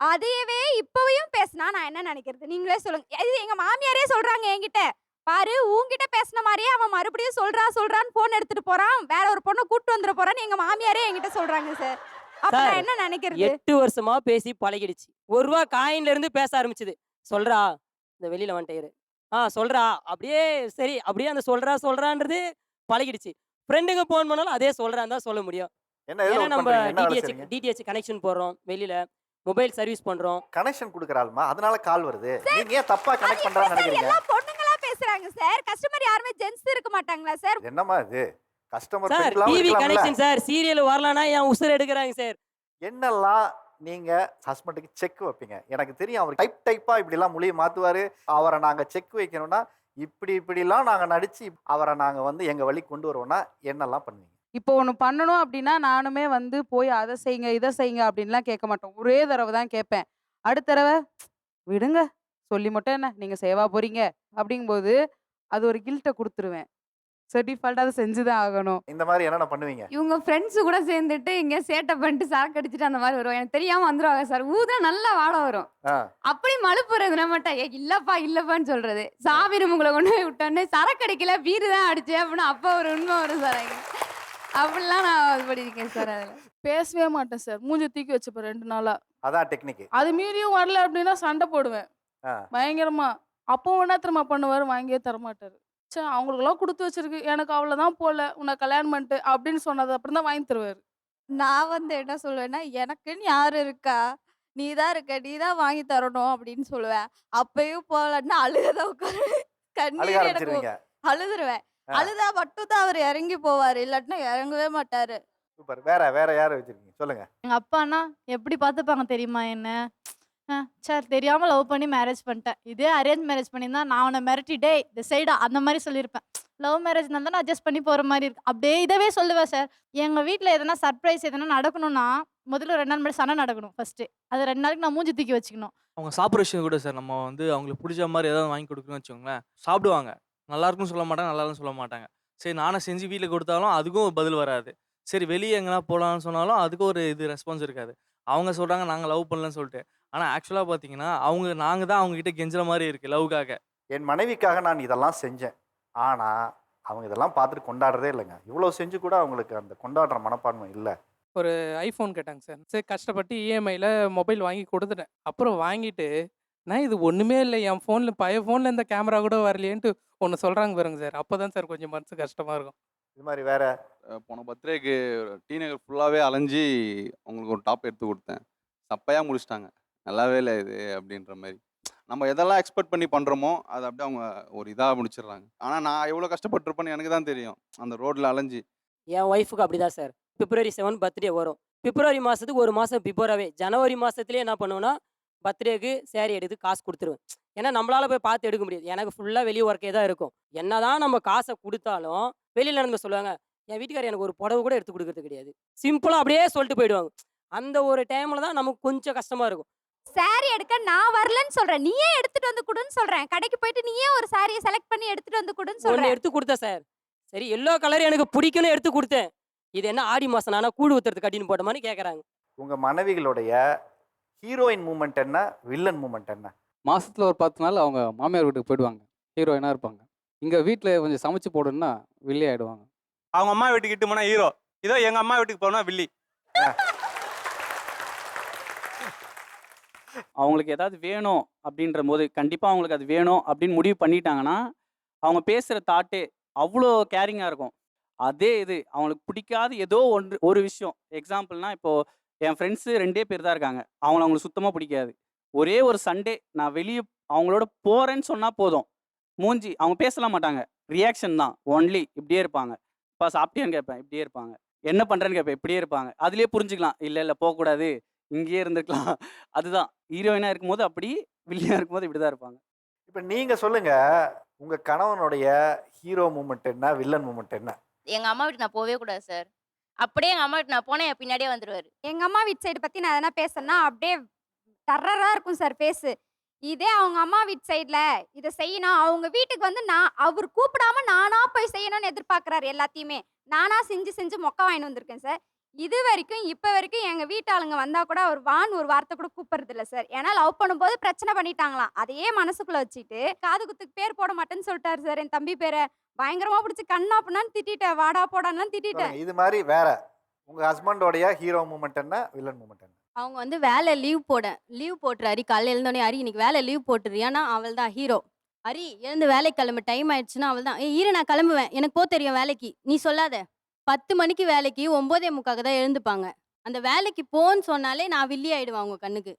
அதையவே இப்போவையும் பேசினா நான் என்ன நினைக்கிறது? நீங்களே சொல்லுங்க. இது எங்கள் மாமியாரே சொல்கிறாங்க என்கிட்ட. பாரு உன்கிட்ட பேசின மாதிரியே அவன் மறுபடியும் சொல்றா சொல்றான்னு போன் எடுத்துட்டு போறான். வேற ஒரு பொண்ணை கூட்டு வந்துட போறான்னு எங்க மாமியாரே என்கிட்ட சொல்றாங்க சார் அப்ப நான் என்ன நினைக்கிறது? எட்டு வருஷமா பேசி பழகிடுச்சு. ஒரு ரூபா காயின்ல இருந்து பேச ஆரம்பிச்சுது. சொல்றா இந்த வெளியில வந்துட்டேரு ஆ சொல்றா. அப்படியே சரி அப்படியே அந்த சொல்றா சொல்றான்றது பழகிடுச்சு. ஃப்ரெண்டுங்க ஃபோன் பண்ணாலும் அதே சொல்றான்னு தான் சொல்ல முடியும். ஏன்னா நம்ம டிடிஹெச்? டிடிஹெச் கனெக்ஷன் போடுறோம் வெளியில. மொபைல் சர்வீஸ் பண்றோம். கனெக்ஷன் கொடுக்குறாள்மா அதனால கால் வருது. நீங்க ஏன் தப்பா கனெக்ட் பண்றான்னு நினைக்கிறீங்க? பேசுறாங்க சார். கஸ்டமர் யாருமே ஜென்ஸ் இருக்க மாட்டாங்களா சார்? இது என்னம்மா இது? கஸ்டமர் சார் பெண்களாவும் டிவி இருக்கலாம்ல கனெக்ஷன் சார். சீரியல் வரலன்னா என் உசுர் எடுக்கிறாங்க சார்? என்னெல்லாம் நீங்க ஹஸ்பண்டுக்கு செக் வைப்பீங்க? எனக்கு தெரியும் அவர் டைப் டைப்பா இப்படிலாம் மொழியை மாத்துவாரு. அவரை நாங்க செக் வைக்கணும்னா இப்படி இப்படிலாம் நாங்க நடிச்சு அவரை நாங்க வந்து எங்க வழி கொண்டு வருவோம்னா என்னெல்லாம் பண்ணுவீங்க? இப்போ ஒன்று பண்ணணும் அப்படின்னா நானுமே வந்து போய் அதை செய்யுங்க இதை செய்யுங்க அப்படின்லாம் கேட்க மாட்டோம். ஒரே தடவை தான் கேட்பேன். அடுத்த தடவை விடுங்க சொல்லி மட்டும் என்ன நீங்கள் சேவா போறீங்க. அப்படிங்கும்போது அது ஒரு கில்ட்டை கொடுத்துருவேன். ஸோ டிஃபால்ட்டாக அதை செஞ்சு தான் ஆகணும். இந்த மாதிரி என்னென்ன பண்ணுவீங்க? இவங்க ஃப்ரெண்ட்ஸு கூட சேர்ந்துட்டு இங்கே சேட்டை பண்ணிட்டு சரக்கு அடிச்சுட்டு அந்த மாதிரி வருவோம் எனக்கு தெரியாமல் வந்துருவாங்க சார். ஊதா நல்லா வாட வரும். அப்படி மழுப்புறது நம்மட்ட ஏ இல்லப்பா இல்லப்பான்னு சொல்றது. சாவி ரூமுக்குள்ள கொண்டு போய் விட்டோன்னே சரக்கு அடிக்கல பீரு தான் அடிச்சேன் அப்படின்னு அப்போ ஒரு உண்மை வரும் சார் அப்படிலாம் நான் இது பண்ணியிருக்கேன் சார் அதில். பேசவே மாட்டேன் சார். மூஞ்சி தூக்கி வச்சுப்பேன் ரெண்டு நாளா. அதான் டெக்னிக் அது மீறியும் வரல அப்படின்னா சண்டை போடுவேன். பயங்கரமா. அப்போ என்ன திரும்ப பண்ணுவார்? வாங்கியே தரமாட்டாரு. சே அவங்களுக்குலாம் கொடுத்து வச்சிருக்கு. எனக்கு அவ்வளோதான் போல. உன்னை கல்யாணம் பண்ணிட்டு அப்படின்னு சொன்னது அப்புறம் தான் வாங்கி தருவார். நான் வந்து என்ன சொல்லுவேன்னா எனக்குன்னு யார் இருக்கா? நீ தான் இருக்க. நீ தான் வாங்கி தரணும் அப்படின்னு சொல்லுவேன். அப்பயும் போகலன்னா அழுகதான் உட்காரு கண்ணீர் எனக்கு அழுதுருவேன். அழுதா மட்டும் தான் அவர் இறங்கி போவார். இல்லாட்டினா இறங்கவே மாட்டாரு. சூப்பர். வேற வேற யாரை வச்சிருக்கீங்க? சொல்லுங்க. எங்க அப்பானா எப்படி பார்த்துப்பாங்க தெரியுமா என்ன? சார் தெரியாம லவ் பண்ணி மேரேஜ் பண்ணிட்டேன். இதே அரேஞ்ச் மேரேஜ் பண்ணியிருந்தா நான் அவனை டே இந்த சைடா அந்த மாதிரி சொல்லியிருப்பேன். லவ் மேரேஜ் தான் நான் அட்ஜஸ்ட் பண்ணி போற மாதிரி இருக்கு. அப்படியே இதவே சொல்லுவேன் சார். எங்க வீட்டில் எதனா சர்ப்ரைஸ் எதனா நடக்கணும்னா முதல்ல ரெண்டு நாள் முன்னாடி சண்டை நடக்கணும் ஃபர்ஸ்ட் அது ரெண்டு நாளைக்கு நான் மூஞ்சி தூக்கி வச்சுக்கணும். அவங்க சாப்பிட்ற விஷயம் கூட சார் நம்ம வந்து அவங்களுக்கு பிடிச்ச மாதிரி ஏதாவது வாங்கி கொடுக்கணும்னு வச்சுக்கோங்களேன் சாப்பிடுவாங்க. நல்லா இருக்குன்னு சொல்ல மாட்டாங்க நல்லா சொல்ல மாட்டாங்க. சரி நானும் செஞ்சு வீட்டில் கொடுத்தாலும் அதுக்கும் பதில் வராது. சரி வெளியே எங்கனா போகலான்னு சொன்னாலும் அதுக்கும் ஒரு இது ரெஸ்பான்ஸ் இருக்காது. அவங்க சொல்கிறாங்க நாங்கள் லவ் பண்ணலன்னு சொல்லிட்டு. ஆனால் ஆக்சுவலாக பார்த்தீங்கன்னா அவங்க நாங்கள் தான் அவங்க கிட்ட கெஞ்சுற மாதிரி இருக்குது லவ்க்காக என் மனைவிக்காக நான் இதெல்லாம் செஞ்சேன். ஆனா அவங்க இதெல்லாம் பார்த்துட்டு கொண்டாடுறதே இல்லைங்க. இவ்வளோ செஞ்சு கூட அவங்களுக்கு அந்த கொண்டாடுற மனப்பான்மை இல்லை. ஒரு ஐஃபோன் கேட்டாங்க சார். சரி கஷ்டப்பட்டு இஎம்ஐயில் மொபைல் வாங்கி கொடுத்துட்டேன். அப்புறம் வாங்கிட்டு நான் இது ஒன்றுமே இல்லை. என் ஃபோனில் பழைய ஃபோனில் இந்த கேமரா கூட வரலையேன்ட்டு ஒன்று சொல்கிறாங்க பாருங்க சார். அப்போ தான் சார் கொஞ்சம் மனசு கஷ்டமாக இருக்கும். இது மாதிரி வேற? போன பர்த்டேக்கு டி நகர் ஃபுல்லாகவே அலைஞ்சி அவங்களுக்கு ஒரு டாப் எடுத்து கொடுத்தேன். சப்பையாக முடிச்சிட்டாங்க. நல்லாவே இல்லை இது அப்படின்ற மாதிரி நம்ம எதெல்லாம் எக்ஸ்பெக்ட் பண்ணி பண்ணுறோமோ அதை அப்படியே அவங்க ஒரு இதாக முடிச்சிடுறாங்க. ஆனால் நான் எவ்வளோ கஷ்டப்பட்டிருப்பேன்னு எனக்கு தான் தெரியும். அந்த ரோட்டில் அலைஞ்சி. என் ஒய்ஃபுக்கு அப்படிதான் சார் பிப்ரவரி செவன் பர்த்டே வரும். பிப்ரவரி மாதத்துக்கு ஒரு மாதம் பிப்ரவே ஜனவரி மாதத்துலேயே என்ன பண்ணுவேன்னா பர்த்டேக்கு சேரீ எடுத்து காசு கொடுத்துருவேன். ஏன்னா நம்மளால போய் பார்த்து எடுக்க முடியாது. எனக்கு ஃபுல்லாக வெளியே ஒர்க்கே தான் இருக்கும். என்னதான் நம்ம காசை கொடுத்தாலும் வெளியில் நடந்து சொல்லுவாங்க என் வீட்டுக்காரர் எனக்கு ஒரு புடவை கூட எடுத்து கொடுக்கறது கிடையாது. சிம்பிளாக அப்படியே சொல்லிட்டு போயிடுவாங்க. அந்த ஒரு டைமில் தான் நமக்கு கொஞ்சம் கஷ்டமாக இருக்கும். சாரி எடுக்க நான் வரலன்னு சொல்றேன். நீயே எடுத்துட்டு வந்து கொடுன்னு சொல்றேன். கடைக்கு போயிட்டு நீயே ஒரு சாரியை செலக்ட் பண்ணி எடுத்துட்டு வந்து கொடுன்னு ஒன்று சொல்றேன். எடுத்து கொடுத்தேன் சார் சரி எல்லோ கலர் எனக்கு பிடிக்கும்னு எடுத்து கொடுத்தேன். இது என்ன ஆடி மாதம் நானா கூடு ஊத்துறது கட்டின்னு போட்ட மாதிரி கேட்குறாங்க உங்க மனைவிகளுடைய ஹீரோயின் மூமெண்ட் என்ன? வில்லன் மூமெண்ட் என்ன? மாசத்துல ஒரு பத்து நாள் அவங்க மாமியார் வீட்டுக்கு போயிடுவாங்க. ஹீரோயினாக இருப்பாங்க. இங்கே வீட்டில் கொஞ்சம் சமைச்சு போடணும்னா வெளியே ஆயிடுவாங்க. அவங்க அம்மா வீட்டுக்கு இட்டு போனா ஹீரோ இதோ எங்க அம்மா வீட்டுக்கு போனா வில்லி. அவங்களுக்கு ஏதாவது வேணும் அப்படின்ற போது கண்டிப்பாக அவங்களுக்கு அது வேணும் அப்படின்னு முடிவு பண்ணிட்டாங்கன்னா அவங்க பேசுகிற தாட்டே அவ்வளோ கேரிங்காக இருக்கும். அதே இது அவங்களுக்கு பிடிக்காத ஏதோ ஒன்று ஒரு விஷயம். எக்ஸாம்பிள்னா இப்போது என் ஃப்ரெண்ட்ஸு ரெண்டே பேர் தான் இருக்காங்க. அவங்கள அவங்களுக்கு சுத்தமாக பிடிக்காது. ஒரே ஒரு சண்டே நான் வெளியே அவங்களோட போகிறேன்னு சொன்னால் போதும். மூஞ்சி அவங்க பேசலாம் மாட்டாங்க. ரியாக்ஷன் தான். ஒன்லி இப்படியே இருப்பாங்க. இப்போ சாப்பிட்டியான்னு கேட்பேன். இப்படியே இருப்பாங்க. என்ன பண்ணுறேன்னு கேட்பேன். இப்படியே இருப்பாங்க. அதுலேயே புரிஞ்சுக்கலாம். இல்லை இல்லை போகக்கூடாது. இங்கேயே இருந்திருக்கலாம் அதுதான். ஹீரோயினாக இருக்கும்போது அப்படி வில்லியாக இருக்கும்போது இப்படி தான் இருப்பாங்க. இப்போ நீங்க சொல்லுங்க உங்க கணவனுடைய ஹீரோ மூமெண்ட் என்ன வில்லன் மூமெண்ட் என்ன? எங்க அம்மா வீட்டுக்கு நான் போவே கூடாது சார். அப்படியே எங்க அம்மா வீட்டுக்கு நான் போனேன் என் பின்னாடியே வந்துருவாரு. எங்க அம்மா வீட்டு சைடு பத்தி நான் எதனா பேசுறேன்னா அப்படியே டர்ரரா இருக்கும் சார் பேசு இதே அவங்க அம்மா வீட்டு சைடுல இதை செய்யணும். அவங்க வீட்டுக்கு வந்து நான் அவர் கூப்பிடாம நானா போய் செய்யணும்னு எதிர்பார்க்கறாரு எல்லாத்தையுமே. நானா செஞ்சு செஞ்சு மொக்க வாங்கிட்டு வந்திருக்கேன் சார். இது வரைக்கும் இப்போ வரைக்கும் எங்க வீட்டாளுங்க வந்தா கூட அவர் வான்னு ஒரு வார்த்தை கூட கூப்பிடுறது இல்ல சார். ஏன்னா லவ் பண்ணும்போது பிரச்சனை பண்ணிட்டாங்களாம். அதையே மனசுக்குள்ள வச்சுட்டு காது குத்துக்கு பேர் போட மாட்டேன்னு சொல்லிட்டாரு சார். என் தம்பி பேரை பயங்கரமா பிடிச்சி கண்ணா பண்ணான்னு திட்டிட்டேன் வாடா போடான்னு திட்டிட்டேன் இது மாதிரி வேற. உங்க ஹஸ்பண்டோடைய ஹீரோ மூமெண்ட் என்ன? வில்லன் மூமெண்ட் என்ன? அவங்க வந்து வேலை லீவ் போட லீவ் போட்டுரு அரி காலையில் எழுந்தோடனே அரி இன்னைக்கு வேலை லீவ் போட்டுரு ஏன்னா அவள் தான் ஹீரோ. அரி எழுந்து வேலைக்கு கிளம்பு. டைம் ஆயிடுச்சுன்னா அவள் தான். ஏ ஈர நான் கிளம்புவேன். எனக்கு போ தெரியும் வேலைக்கு. நீ சொல்லாத. பத்து மணிக்கு வேலைக்கு ஒம்போதே முக்காக்கு தான் எழுந்துப்பாங்க. அந்த வேலைக்கு போன்னு சொன்னாலே நான் வில்லி ஆயிடுவேன் அவங்க கண்ணுக்கு.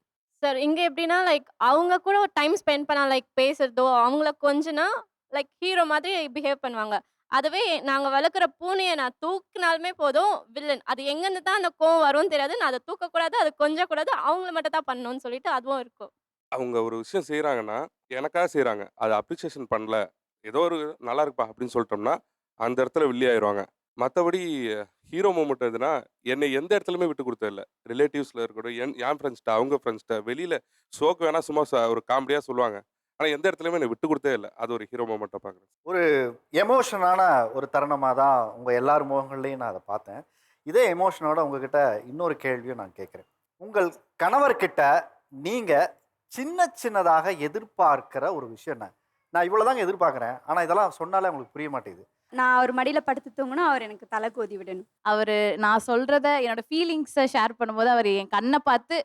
சார் இங்க எப்படின்னா லைக் அவங்க கூட டைம் ஸ்பெண்ட் பண்ண லைக் பேசுறதோ அவங்கள கொஞ்சனா லைக் ஹீரோ மாதிரி பிஹேவ் பண்ணுவாங்க. அதுவே நாங்க வளர்க்குற பூனையை நான் தூக்குனாலுமே போதும் வில்லன் அது எங்கேருந்து தான் அந்த கோவம் வரும்னு தெரியாது. நான் அதை தூக்கக்கூடாது அது கொஞ்சம் கூடாது அவங்கள மட்டும் தான் பண்ணணும்னு சொல்லிட்டு அதுவும் இருக்கும். அவங்க ஒரு விஷயம் செய்கிறாங்கன்னா எனக்காக செய்கிறாங்க அதை அப்ரிசியேஷன் பண்ணல. ஏதோ ஒரு நல்லா இருக்குப்பா அப்படின்னு சொல்லிட்டோம்னா அந்த இடத்துல வில்லி ஆயிடுவாங்க. மற்றபடி ஹீரோ மூமெண்ட் எதுனா என்னை எந்த இடத்துலையுமே விட்டு கொடுத்ததில்ல. ரிலேட்டிவ்ஸில் இருக்கட்டும் என் என் ஃப்ரெண்ட்ஸ்கிட்ட அவங்க ஃப்ரெண்ட்ஸ்கிட்ட வெளியில் ஷோக்கு வேணால் சும்மா ச- ஒரு காமெடியாக சொல்லுவாங்க. ஆனால் எந்த இடத்துலையுமே என்னை விட்டு கொடுத்தே இல்லை. அது ஒரு ஹீரோ மூமெண்ட்டாக பார்க்குறேன் ஒரு எமோஷனான ஒரு தருணமாக தான் உங்கள் எல்லார் முகங்கள்லையும் நான் அதை பார்த்தேன். இதே எமோஷனோட உங்ககிட்ட இன்னொரு கேள்வியும் நான் கேட்குறேன். உங்கள் கணவர்கிட்ட நீங்கள் சின்ன சின்னதாக எதிர்பார்க்கிற ஒரு விஷயம் என்ன? நான் இவ்வளோதாங்க எதிர்பார்க்குறேன். ஆனால் இதெல்லாம் சொன்னாலே உங்களுக்கு புரிய மாட்டேங்குது. நான் அவர் மடியில படுத்து தூங்கணும் அவர் எனக்கு தலை கோதி விடணும். அவர் நான் சொல்றத என்னோட ஃபீலிங்ஸை ஷேர் பண்ணும்போது அவர் என் கண்ணை பார்த்து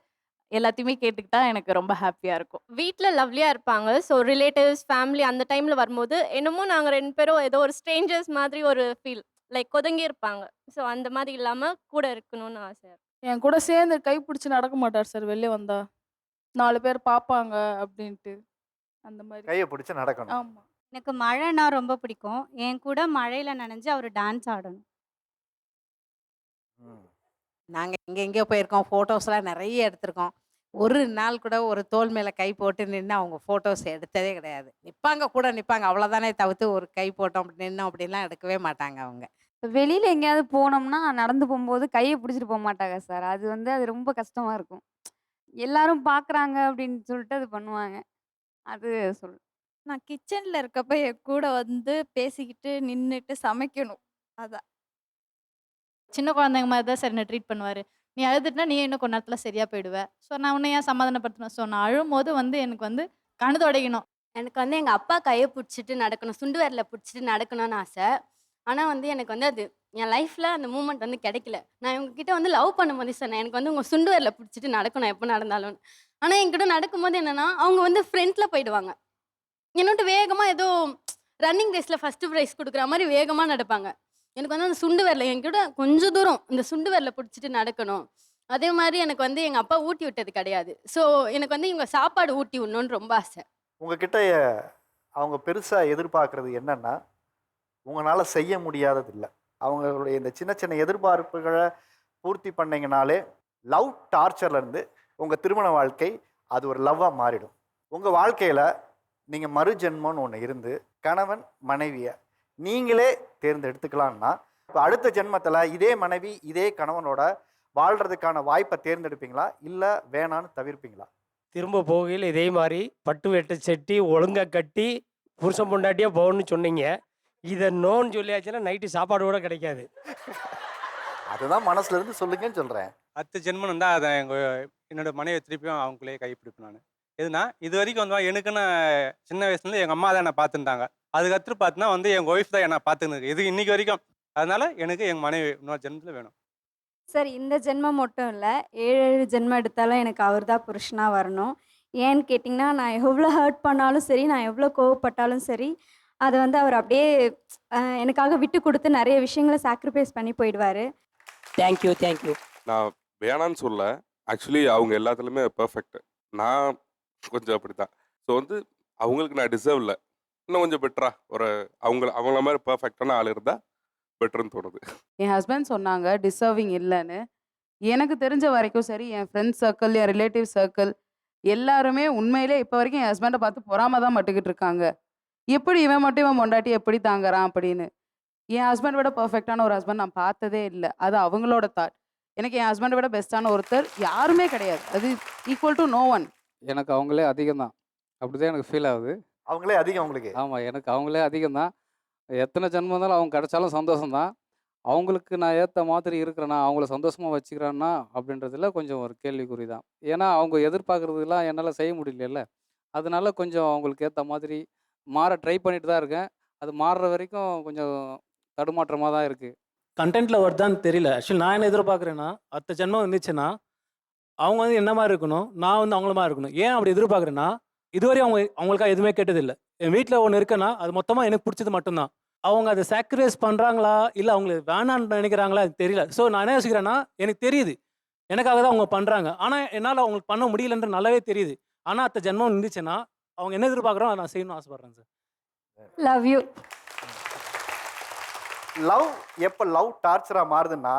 எல்லாத்தையுமே கேட்டுக்கிட்டா எனக்கு ரொம்ப ஹாப்பியா இருக்கும். வீட்டில் லவ்லியாக இருப்பாங்க. ஸோ ரிலேட்டிவ்ஸ் ஃபேமிலி அந்த டைமில் வரும்போது என்னமோ நாங்கள் ரெண்டு பேரும் ஏதோ ஒரு ஸ்ட்ரேஞ்சர்ஸ் மாதிரி ஒரு ஃபீல் லைக் ஒதுங்கி இருப்பாங்க. ஸோ அந்த மாதிரி இல்லாமல் கூட இருக்கணும்னு ஆசை. என் கூட சேர்ந்து கை பிடிச்சி நடக்க மாட்டார் சார் வெளியே வந்தா. நாலு பேர் பார்ப்பாங்க அப்படின்ட்டு. அந்த மாதிரி. கையை பிடிச்சி நடக்கணும். ஆமா. எனக்கு மழைனா ரொம்ப பிடிக்கும். என் கூட மழையில நனைஞ்சு அவர் டான்ஸ் ஆடணும். நாங்கள் எங்கே எங்கேயோ போயிருக்கோம். ஃபோட்டோஸ்லாம் நிறைய எடுத்திருக்கோம். ஒரு நாள் கூட ஒரு தோல் மேலே கை போட்டு நின்று அவங்க ஃபோட்டோஸ் எடுத்ததே கிடையாது. நிற்பாங்க கூட நிற்பாங்க அவ்வளோதானே தவிர்த்து ஒரு கை போட்டோம் அப்படி நின்னோம் அப்படிலாம் எடுக்கவே மாட்டாங்க அவங்க. இப்ப வெளியில எங்கேயாவது போனோம்னா நடந்து போகும்போது கையை பிடிச்சிட்டு போக மாட்டாங்க சார். அது வந்து அது ரொம்ப கஷ்டமா இருக்கும். எல்லாரும் பார்க்கறாங்க அப்படின்னு சொல்லிட்டு அது பண்ணுவாங்க. அது சொல் நான் கிச்சனில் இருக்கப்ப என் கூட வந்து பேசிக்கிட்டு நின்றுட்டு சமைக்கணும். அதான். சின்ன குழந்தைங்க மாதிரி தான் சார் என்ன ட்ரீட் பண்ணுவார். நீ அழுதுட்டுனா நீ இன்னும் கொஞ்ச நேரத்தில் சரியாக போயிடுவ. ஸோ நான் உன்னை ஏன் சமாதானப்படுத்தணும் ஸோ நான் அழும்போது வந்து எனக்கு வந்து கணு தொடங்கணும் எனக்கு வந்து எங்கள் அப்பா கையை பிடிச்சிட்டு நடக்கணும் சுண்டு விரல பிடிச்சிட்டு நடக்கணும்னு ஆசை. ஆனால் வந்து எனக்கு வந்து அது என் லைஃப்பில் அந்த மூமெண்ட் வந்து கிடைக்கல. நான் இவங்ககிட்ட வந்து லவ் பண்ணும்போது சொன்னேன் எனக்கு வந்து உங்கள் சுண்டு விரல பிடிச்சிட்டு நடக்கணும் எப்போ நடந்தாலும் ஆனால் என்கிட்ட நடக்கும்போது என்னென்னா அவங்க வந்து ஃப்ரண்ட்டில் போயிடுவாங்க. என்னோட வேகமாக ஏதோ ரன்னிங் ரேஸில் ஃபஸ்ட்டு ப்ரைஸ் கொடுக்குற மாதிரி வேகமாக நடப்பாங்க. எனக்கு வந்து அந்த சுண்டு வரல என்கிட்ட கொஞ்சம் தூரம் இந்த சுண்டு வரல பிடிச்சிட்டு நடக்கணும். அதே மாதிரி எனக்கு வந்து எங்கள் அப்பா ஊட்டி விட்டது கிடையாது. ஸோ எனக்கு வந்து இவங்க சாப்பாடு ஊட்டி விடணும்னு ரொம்ப ஆசை. உங்ககிட்ட அவங்க பெருசாக எதிர்பார்க்குறது என்னென்னா உங்களால் செய்ய முடியாதது இல்லை அவங்களுடைய இந்த சின்ன சின்ன எதிர்பார்ப்புகளை பூர்த்தி பண்ணிங்கனாலே லவ் டார்ச்சர்லேருந்து உங்கள் திருமண வாழ்க்கை அது ஒரு லவ்வாக மாறிடும். உங்கள் வாழ்க்கையில் நீங்கள் மறுஜென்மம்னு ஒன்று இருந்து கணவன் மனைவியை நீங்களே தேர்ந்தெடுத்துக்கலாம்னா இப்போ அடுத்த ஜென்மத்தில் இதே மனைவி இதே கணவனோட வாழ்கிறதுக்கான வாய்ப்பை தேர்ந்தெடுப்பீங்களா? இல்லை வேணான்னு தவிர்ப்பீங்களா? திரும்ப போகையில் இதே மாதிரி பட்டு வெட்ட செட்டி ஒழுங்காக கட்டி புருஷன் பொண்டாட்டியாக போகணும்னு சொன்னீங்க. இதை நோன்னு சொல்லியாச்சுன்னா நைட்டு சாப்பாடு கூட கிடைக்காது. அதுதான் மனசுல இருந்து சொல்லுங்கன்னு சொல்கிறேன் அடுத்த ஜென்மம் இருந்தால் அதை எங்கள் என்னோட மனைவியை திருப்பியும் அவங்களே கைப்பிடிப்பேன் நான். எதுனா இது வரைக்கும் வந்து எனக்குன்னு சின்ன வயசுலேருந்து எங்கள் அம்மா தான் என்னை பார்த்துட்டாங்க அதுக்கடுத்து பார்த்தினா வந்து எங்கள் ஒய்ஃப் தான் என்னை பார்த்துன்னு இது இன்னைக்கு வரைக்கும். அதனால எனக்கு எங்கள் மனைவி இன்னொரு ஜென்மத்தில் வேணும். சார் இந்த ஜென்மம் மட்டும் இல்லை. ஏழு ஏழு ஜென்மம் எடுத்தாலும் எனக்கு அவர் தான் புருஷனாக வரணும். ஏன்னு கேட்டிங்கன்னா நான் எவ்வளோ ஹர்ட் பண்ணாலும் சரி நான் எவ்வளோ கோவப்பட்டாலும் சரி அதை வந்து அவர் அப்படியே எனக்காக விட்டு கொடுத்து நிறைய விஷயங்களை சாக்ரிஃபைஸ் பண்ணி போயிடுவார். தேங்க்யூ தேங்க்யூ நான் வேணான்னு சொல்ல ஆக்சுவலி அவங்க எல்லாத்துலேயுமே பெர்ஃபெக்ட் நான் கொஞ்சம் அப்படி தான் ஸோ வந்து அவங்களுக்கு நான் டிசர்வ் இல்லை இன்னும் கொஞ்சம் பெட்டரா ஒரு அவங்கள அவங்கள மாதிரி பர்ஃபெக்டான ஆள் இருந்தால் பெட்டர்னு தோணுது. என் ஹஸ்பண்ட் சொன்னாங்க டிசர்விங் இல்லைன்னு. எனக்கு தெரிஞ்ச வரைக்கும் சரி என் ஃப்ரெண்ட்ஸ் சர்க்கிள் என் ரிலேட்டிவ் சர்க்கிள் எல்லாருமே உண்மையிலே இப்போ வரைக்கும் என் ஹஸ்பண்டை பார்த்து பொறாம தான் மட்டுக்கிட்டு இருக்காங்க. எப்படி இவன் மட்டும் இவன் மொண்டாட்டி எப்படி தாங்குறான் அப்படின்னு. என் ஹஸ்பண்ட் விட பர்ஃபெக்டான ஒரு ஹஸ்பண்ட் நான் பார்த்ததே இல்லை. அது அவங்களோட தாட் எனக்கு என் ஹஸ்பண்டை விட பெஸ்ட்டான ஒருத்தர் யாருமே கிடையாது. அது ஈக்குவல் டு நோ ஒன் எனக்கு அவங்களே அதிகம் தான். அப்படிதான் எனக்கு ஃபீல் ஆகுது. அவங்களே அதிகம் உங்களுக்கு. ஆமாம் எனக்கு அவங்களே அதிகம் தான். எத்தனை ஜென்மம் இருந்தாலும் அவங்க கிடைச்சாலும் சந்தோஷம்தான் அவங்களுக்கு நான் ஏற்ற மாதிரி இருக்கிறேன்னா அவங்கள சந்தோஷமாக வச்சுக்கிறேன்னா அப்படின்றதுல கொஞ்சம் ஒரு கேள்விக்குறி தான். ஏன்னா அவங்க எதிர்பார்க்குறதுலாம் என்னால் செய்ய முடியல அதனால கொஞ்சம் அவங்களுக்கு ஏற்ற மாதிரி மாற ட்ரை பண்ணிட்டு தான் இருக்கேன். அது மாறுற வரைக்கும் கொஞ்சம் தடுமாற்றமாக தான் இருக்குது கண்டென்ட்டில் வருதான்னு தெரியல. ஆக்சுவலி நான் என்ன எதிர்பார்க்குறேன்னா அடுத்த ஜென்மம் இருந்துச்சுன்னா அவங்க வந்து என்ன மாதிரி இருக்கணும்? நான் வந்து அவங்கள மாதிரி இருக்கணும். ஏன் அப்படி எதிர்பார்க்குறேன்னா இதுவரை அவங்க அவங்களுக்காக எதுவுமே கேட்டதில்லை. என் வீட்டில் ஒன்று இருக்குன்னா அது மொத்தமாக எனக்கு பிடிச்சது மட்டும்தான். அவங்க அதை சாக்ரிஃபைஸ் பண்ணுறாங்களா இல்லை அவங்களுக்கு வேணான்னு நினைக்கிறாங்களா? அது தெரியல. ஸோ நான் என்ன யோசிக்கிறேன்னா எனக்கு தெரியுது. எனக்காக தான் அவங்க பண்ணுறாங்க ஆனால் என்னால் அவங்களுக்கு பண்ண முடியலன்ற நல்லாவே தெரியுது. ஆனால் அடுத்த ஜென்மம் இருந்துச்சுன்னா அவங்க என்ன எதிர்பார்க்குறோம் அதை நான் செய்யணும்னு ஆசைப்பட்றேன் சார். லவ் யூ லவ் எப்போ லவ் டார்ச்சராக மாறுதுன்னா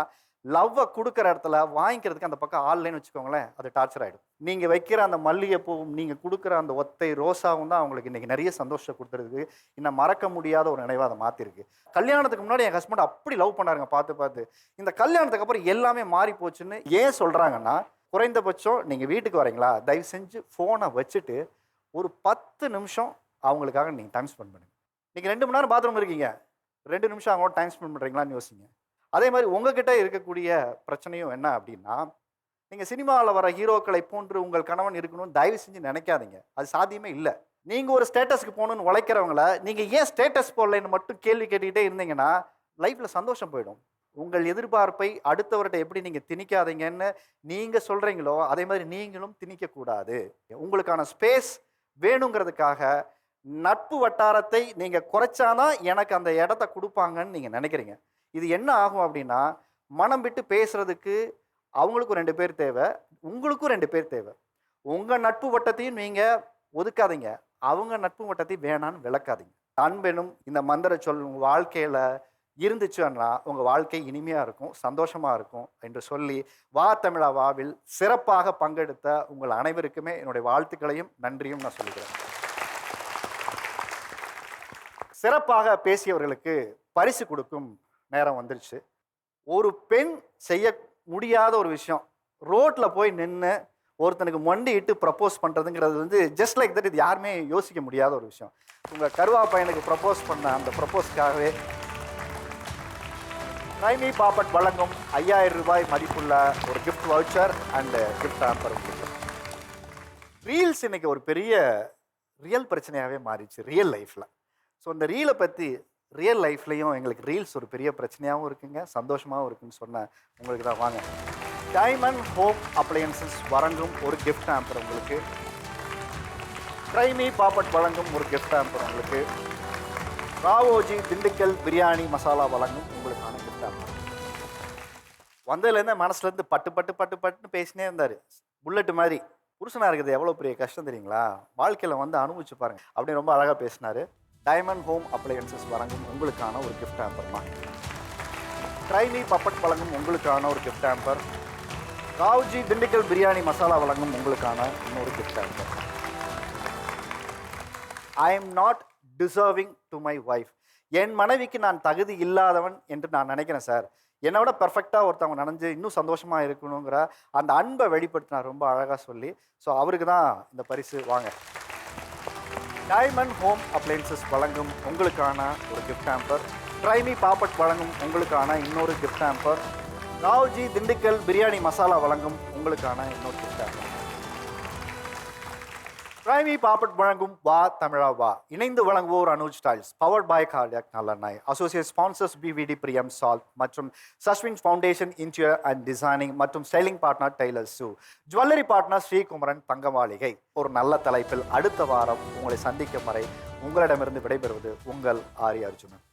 லவ்வை கொடுக்குற இடத்துல வாங்கிக்கிறதுக்கு அந்த பக்கம் ஆன்லைன் வச்சுக்கோங்களேன் அது டார்ச்சர் ஆகிடும் நீங்கள் வைக்கிற அந்த மல்லிகைப்பூவும் நீங்கள் கொடுக்குற அந்த ஒத்தை ரோஸாவும் தான் அவங்களுக்கு இன்றைக்கி நிறைய சந்தோஷம் கொடுத்துருக்கு இன்னும் மறக்க முடியாத ஒரு நினைவாக அதை மாற்றிருக்கு கல்யாணத்துக்கு முன்னாடி என் ஹஸ்பண்ட் அப்படி லவ் பண்ணாருங்க பார்த்து பார்த்து. இந்த கல்யாணத்துக்கு அப்புறம் எல்லாமே மாறி போச்சுன்னு ஏன் சொல்கிறாங்கன்னா குறைந்தபட்சம் நீங்கள் வீட்டுக்கு வரீங்களா? தயவு செஞ்சு ஃபோனை வச்சுட்டு ஒரு பத்து நிமிஷம் அவங்களுக்காக நீங்கள் டைம் ஸ்பெண்ட் பண்ணுங்கள் நீங்கள் ரெண்டு மணி நேரம் பாத்ரூம் இருக்கீங்க. ரெண்டு நிமிஷம் அவங்களோட டைம் ஸ்பெண்ட் பண்ணுறீங்களான்னு யோசிங்க. அதே மாதிரி உங்ககிட்ட இருக்கக்கூடிய பிரச்சனையும் என்ன அப்படின்னா நீங்கள் சினிமாவில் வர ஹீரோக்களை போன்று உங்கள் கணவன் இருக்கணும்னு தயவு செஞ்சு நினைக்காதீங்க. அது சாத்தியமே இல்லை. நீங்கள் ஒரு ஸ்டேட்டஸ்க்கு போகணுன்னு உழைக்கிறவங்கள நீங்கள் ஏன் ஸ்டேட்டஸ் போடலைன்னு மட்டும் கேள்வி கேட்டுக்கிட்டே இருந்தீங்கன்னா லைஃப்பில் சந்தோஷம் போயிடும். உங்கள் எதிர்பார்ப்பை அடுத்தவர்கிட்ட எப்படி நீங்கள் திணிக்காதீங்கன்னு நீங்கள் சொல்கிறீங்களோ அதே மாதிரி நீங்களும் திணிக்கக்கூடாது. உங்களுக்கான ஸ்பேஸ் வேணுங்கிறதுக்காக நட்பு வட்டாரத்தை நீங்கள் குறைச்சாதான் எனக்கு அந்த இடத்த கொடுப்பாங்கன்னு நீங்கள் நினைக்கிறீங்க. இது என்ன ஆகும் அப்படின்னா மனம் விட்டு பேசுகிறதுக்கு அவங்களுக்கும் ரெண்டு பேர் தேவை உங்களுக்கும் ரெண்டு பேர் தேவை. உங்கள் நட்பு வட்டத்தையும் நீங்கள் ஒதுக்காதீங்க. அவங்க நட்பு வட்டத்தையும் வேணான்னு விளக்காதீங்க. அன்பெனும் இந்த மந்திர சொல் உங்கள் வாழ்க்கையில் இருந்துச்சுன்னா உங்கள் வாழ்க்கை இனிமையாக இருக்கும் சந்தோஷமாக இருக்கும் என்று சொல்லி வா தமிழா வாவில் சிறப்பாக பங்கெடுத்த உங்கள் அனைவருக்குமே என்னுடைய வாழ்த்துக்களையும் நன்றியும் நான் சொல்லிக்கிறேன். சிறப்பாக பேசியவர்களுக்கு பரிசு கொடுக்கும் நேரம் வந்துருச்சு. ஒரு பெண் செய்ய முடியாத ஒரு விஷயம். ரோட்டில் போய் நின்று ஒருத்தனுக்கு மண்டி இட்டு ப்ரப்போஸ் பண்ணுறதுங்கிறது வந்து ஜஸ்ட் லைக் தட் இது யாருமே யோசிக்க முடியாத ஒரு விஷயம். உங்கள் கருவா பையனுக்கு ப்ரப்போஸ் பண்ண அந்த ப்ரப்போஸ்க்காகவே ரைமி பாப்பட் வழங்கும் ஐயாயிரம் ரூபாய் மதிப்புள்ள ஒரு gift voucher and gift hamper reels இன்னைக்கு ஒரு பெரிய ரியல் பிரச்சனையாகவே மாறிச்சு ரியல் லைஃப்பில் ஸோ இந்த ரீலை பற்றி ரியல் லைஃப்லேயும் எங்களுக்கு ரீல்ஸ் ஒரு பெரிய பிரச்சனையாகவும் இருக்குங்க. சந்தோஷமாகவும் இருக்குன்னு சொன்ன உங்களுக்கு தான். வாங்க. டைமண்ட் ஹோம் அப்ளையன்சஸ் வழங்கும் ஒரு கிஃப்ட் ஆம்பர் உங்களுக்கு. கிரைமி பாப்பட் வழங்கும் ஒரு கிஃப்ட் ஆம்பர் உங்களுக்கு. ராவோஜி திண்டுக்கல் பிரியாணி மசாலா வழங்கும் உங்களுக்கான கிஃப்ட் ஆம்பர் வந்ததுலேருந்து மனசுலேருந்து பட்டு பட்டு பட்டு பட்டுன்னு பேசினே இருந்தார். புல்லட்டு மாதிரி. புருஷனாக இருக்கிறது எவ்வளோ பெரிய கஷ்டம் தெரியுங்களா? வாழ்க்கையில் வந்து அனுபவிச்சு பாருங்க. அப்படின்னு ரொம்ப அழகாக பேசினார். டைமண்ட் ஹோம் அப்ளையன்சஸ் வழங்கும் உங்களுக்கான ஒரு கிஃப்ட் ஆம்பர்மா ட்ரைனி பப்பட் வழங்கும் உங்களுக்கான ஒரு கிஃப்ட் ஆம்பர் ராவ்ஜி திண்டுக்கல் பிரியாணி மசாலா வழங்கும் உங்களுக்கான இன்னொரு gift hamper I am not deserving to my wife என் மனைவிக்கு நான் தகுதி இல்லாதவன் என்று நான் நினைக்கிறேன் சார் என்னை விட பெர்ஃபெக்டாக ஒருத்தவங்க நினைஞ்சு இன்னும் சந்தோஷமாக இருக்கணுங்கிற அந்த அன்பை வெளிப்படுத்தினார் ரொம்ப அழகாக சொல்லி. ஸோ அவருக்கு தான் இந்த பரிசு. வாங்க. டைமண்ட் ஹோம் அப்ளைன்சஸ் வழங்கும் உங்களுக்கான ஒரு கிஃப்ட் ஆம்பர் ட்ரைமி பாப்பட் வழங்கும் உங்களுக்கான இன்னொரு கிஃப்ட் ஆம்பர் ராவ்ஜி திண்டுக்கல் பிரியாணி மசாலா வழங்கும் உங்களுக்கான இன்னொரு கிஃப்ட் ஆம்பர் கிரைமி பாப்பட் வழங்கும் வா தமிழா வா. இணைந்து வழங்குவோர் Anuj styles powered by cardiac நல்லெண்ணாய் associate sponsors PVD Priyam salt மற்றும் Saswin foundation interior and designing மற்றும் ஸ்டைலிங் பார்ட்னர் டெய்லர் சூ ஜுவல்லரி பார்ட்னர் ஸ்ரீகுமரன் தங்கமாளிகை ஒரு நல்ல தலைப்பில் அடுத்த வாரம் உங்களை சந்திக்கும் வரை உங்களிடமிருந்து விடைபெறுவது உங்கள் ஆரி அர்ஜுனன்.